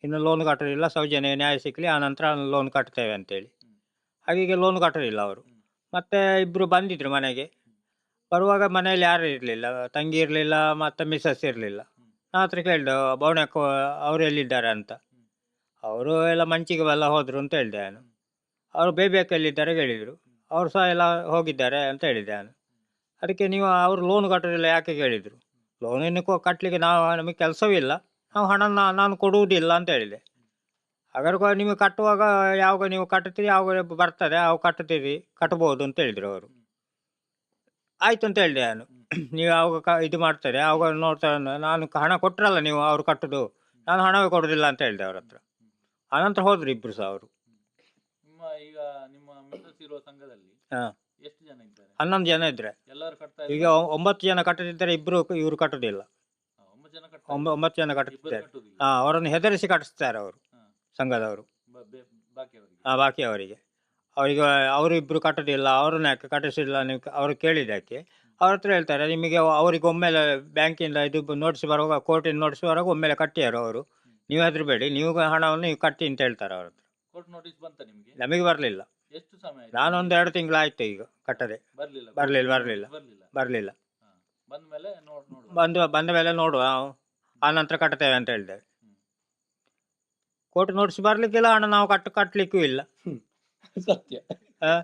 ಇನ್ನು ಲೋನ್ ಕಟ್ಟೋದಿಲ್ಲ ಸೌಜನ್ಯ ನ್ಯಾಯ ಸಿಕ್ಕಲಿ ಆ ನಂತರ ಲೋನ್ ಕಟ್ತೇವೆ ಅಂತೇಳಿ. ಹಾಗೆ ಲೋನ್ ಕಟ್ಟಲಿಲ್ಲ ಅವರು. ಮತ್ತೆ ಇಬ್ಬರು ಬಂದಿದ್ರು ಮನೆಗೆ. ಬರುವಾಗ ಮನೆಯಲ್ಲಿ ಯಾರು ಇರಲಿಲ್ಲ, ತಂಗಿ ಇರಲಿಲ್ಲ, ಮತ್ತು ಮಿಸ್ಸಸ್ ಇರಲಿಲ್ಲ. ನಾನು ಹತ್ರ ಕೇಳಿದೆ, ಬವಣಕ್ಕ, ಅವರು ಎಲ್ಲಿದ್ದಾರೆ ಅಂತ? ಅವರು ಎಲ್ಲ ಮಂಚಿಗೆ ಎಲ್ಲ ಹೋದರು ಅಂತ ಹೇಳಿದೆ ನಾನು. ಅವರು ಬೇಬೇಕ್ ಎಲ್ಲಿದ್ದಾರೆ ಕೇಳಿದರು. ಅವರು ಸಹ ಎಲ್ಲ ಹೋಗಿದ್ದಾರೆ ಅಂತ ಹೇಳಿದೆ ನಾನು. ಅದಕ್ಕೆ ನೀವು ಅವರು ಲೋನ್ ಕಟ್ಟೋದಿಲ್ಲ ಯಾಕೆ ಕೇಳಿದರು? ಲೋನ್ ಇನ್ನು ಕಟ್ಟಲಿಕ್ಕೆ ನಾವು ನಮಗೆ ಕೆಲಸವೂ ಇಲ್ಲ. ನಾವು ಹಣ ನಾನು ಕೊಡುವುದಿಲ್ಲ ಅಂತ ಹೇಳಿದೆ. ಹಾಗಾದ್ರೆ ನಿಮಗೆ ಕಟ್ಟುವಾಗ ಯಾವಾಗ ನೀವು ಕಟ್ಟುತ್ತೀರಿ ಯಾವಾಗ ಬರ್ತದೆ ಅವು ಕಟ್ಟುತ್ತೀರಿ ಕಟ್ಬೋದು ಅಂತ ಹೇಳಿದರು ಅವರು. ಆಯ್ತು ಅಂತ ಹೇಳಿದೆ ನಾನು. ನೀವು ಯಾವಾಗ ಕ ಇದು ಮಾಡ್ತಾರೆ ಆವಾಗ ನೋಡ್ತಾರೆ ನಾನು ಹಣ ಕೊಟ್ಟರಲ್ಲ ನೀವು ಅವ್ರು ಕಟ್ಟೋದು ನಾನು ಹಣವೇ ಕೊಡೋದಿಲ್ಲ ಅಂತ ಹೇಳಿದೆ ಅವ್ರ ಹತ್ರ. ಅನಂತರ ಹೋದ್ರು ಇಬ್ಬರು ಸಹ ಅವರು. ನಿಮ್ಮ ಈಗ ನಿಮ್ಮ ಮಿಸಸ್ ಇರುವ ಸಂಘದಲ್ಲಿ ಹಾ. ಎಷ್ಟು ಜನ ಇದ್ದಾರೆ? ಹನ್ನೊಂದು ಜನ ಇದ್ರೆ. ಎಲ್ಲರೂ ಕಟ್ತಾ ಈಗ ಇದ್ದಾರಾ? ಒ- ಒಂಬತ್ತು ಜನ ಕಟ್ಟದಿದ್ದರೆ ಇಬ್ಬರು ಇವರು ಕಟ್ಟೋದಿಲ್ಲ ಹಾ, ಒಂಬತ್ತು ಜನ ಕಟ್ತಾ ಒಂಬ. ಒಂಬತ್ತು ಜನ ಕಟ್ಟಿಸ್ತಾರೆ ಹಾಂ ಅವರನ್ನು ಹೆದರಿಸಿ ಕಟ್ಟಿಸ್ತಾರೆ ಅವರು ಹಾ. ಸಂಘದವರು. ಹಾಂ ಬಾಕಿಯವರಿಗೆ ಆ ಬಾಕಿ ಅವರಿಗೆ. ಅವರಿಗೆ ಅವರು ಇಬ್ಬರು ಕಟ್ಟೋದಿಲ್ಲ ಅವ್ರನ್ನ ಯಾಕೆ ಕಟ್ಟಿಸಿಲ್ಲ ನೀವು ಅವರು ಕೇಳಿದ್ದಕ್ಕೆ ಅವ್ರ ಹತ್ರ ಹೇಳ್ತಾರೆ ನಿಮಗೆ ಅವರಿಗೆ ಒಮ್ಮೆಲೆ ಬ್ಯಾಂಕಿಂದ ಇದು ನೋಟಿಸ್ ಬರುವಾಗ ಕೋರ್ಟಿಂದ ನೋಟಿಸ್ ಬರುವಾಗ ಒಮ್ಮೆಲೆ ಕಟ್ಟಿಯಾರು ಅವರು. ನೀವು ಹೆದರಬೇಡಿ ನೀವು ಹಣವನ್ನು ನೀವು ಕಟ್ಟಿ ಅಂತ ಹೇಳ್ತಾರೆ ಅವ್ರ ಹತ್ರ. ಕೋರ್ಟ್ ನೋಟಿಸ್ ಬಂತ ನಿಮಗೆ? ನಮಗೆ ಬರಲಿಲ್ಲ. ಎಷ್ಟು ಸಮಯ ಆಯ್ತು? ನಾನೊಂದು ಎರಡು ತಿಂಗಳಾಯ್ತು ಈಗ ಕಟ್ಟದೆ. ಬರ್ಲಿಲ್ಲ. ಬರ್ಲಿಲ್ಲ, ಬರ್ಲಿಲ್ಲ. ಬರ್ಲಿಲ್ಲ. ಬರಲಿಲ್ಲ. ಬಂದ ಮೇಲೆ ನೋಡ್ ನೋಡುವ. ಬಂದು ಬಂದ ಮೇಲೆ ನೋಡುವ. ಆ ನಂತರ ಕಟ್ತೇವೆ ಅಂತ ಹೇಳಿದ್ದೇವೆ ಕೋರ್ಟ್ ನೋಟಿಸ್ ಬರ್ಲಿಕ್ಕಿಲ್ಲ ಹಣ ನಾವು ಕಟ್ ಕಟ್ಟಲಿಕ್ಕೂ ಇಲ್ಲ. ಸತ್ಯ. ಆ?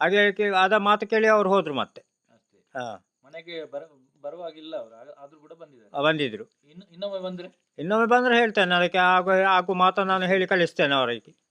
ಹಾಗೆ ಕೇ- ಮಾತು ಕೇಳಿ ಅವ್ರು ಹೋದ್ರು ಮತ್ತೆ. ಅಷ್ಟೇ. ಮನೆಗೆ ಬರ ಬರುವಾಗಿಲ್ಲ ಅವರು ಆದ್ರೂ ಕೂಡ ಬಂದಿದ್ದಾರೆ. ಬಂದಿದ್ರು. ಇನ್ನು ಇನ್ನೊಮ್ಮೆ ಬಂದ್ರೆ? ಇನ್ನೊಮ್ಮೆ ಬಂದ್ರೆ ಹೇಳ್ತೇನೆ ಅದಕ್ಕೆ ಆಗುವ ಆಗು ಮಾತನ್ನು ನಾನು ಹೇಳಿ ಕಳಿಸ್ತೇನೆ ಅವರಿಗೆ.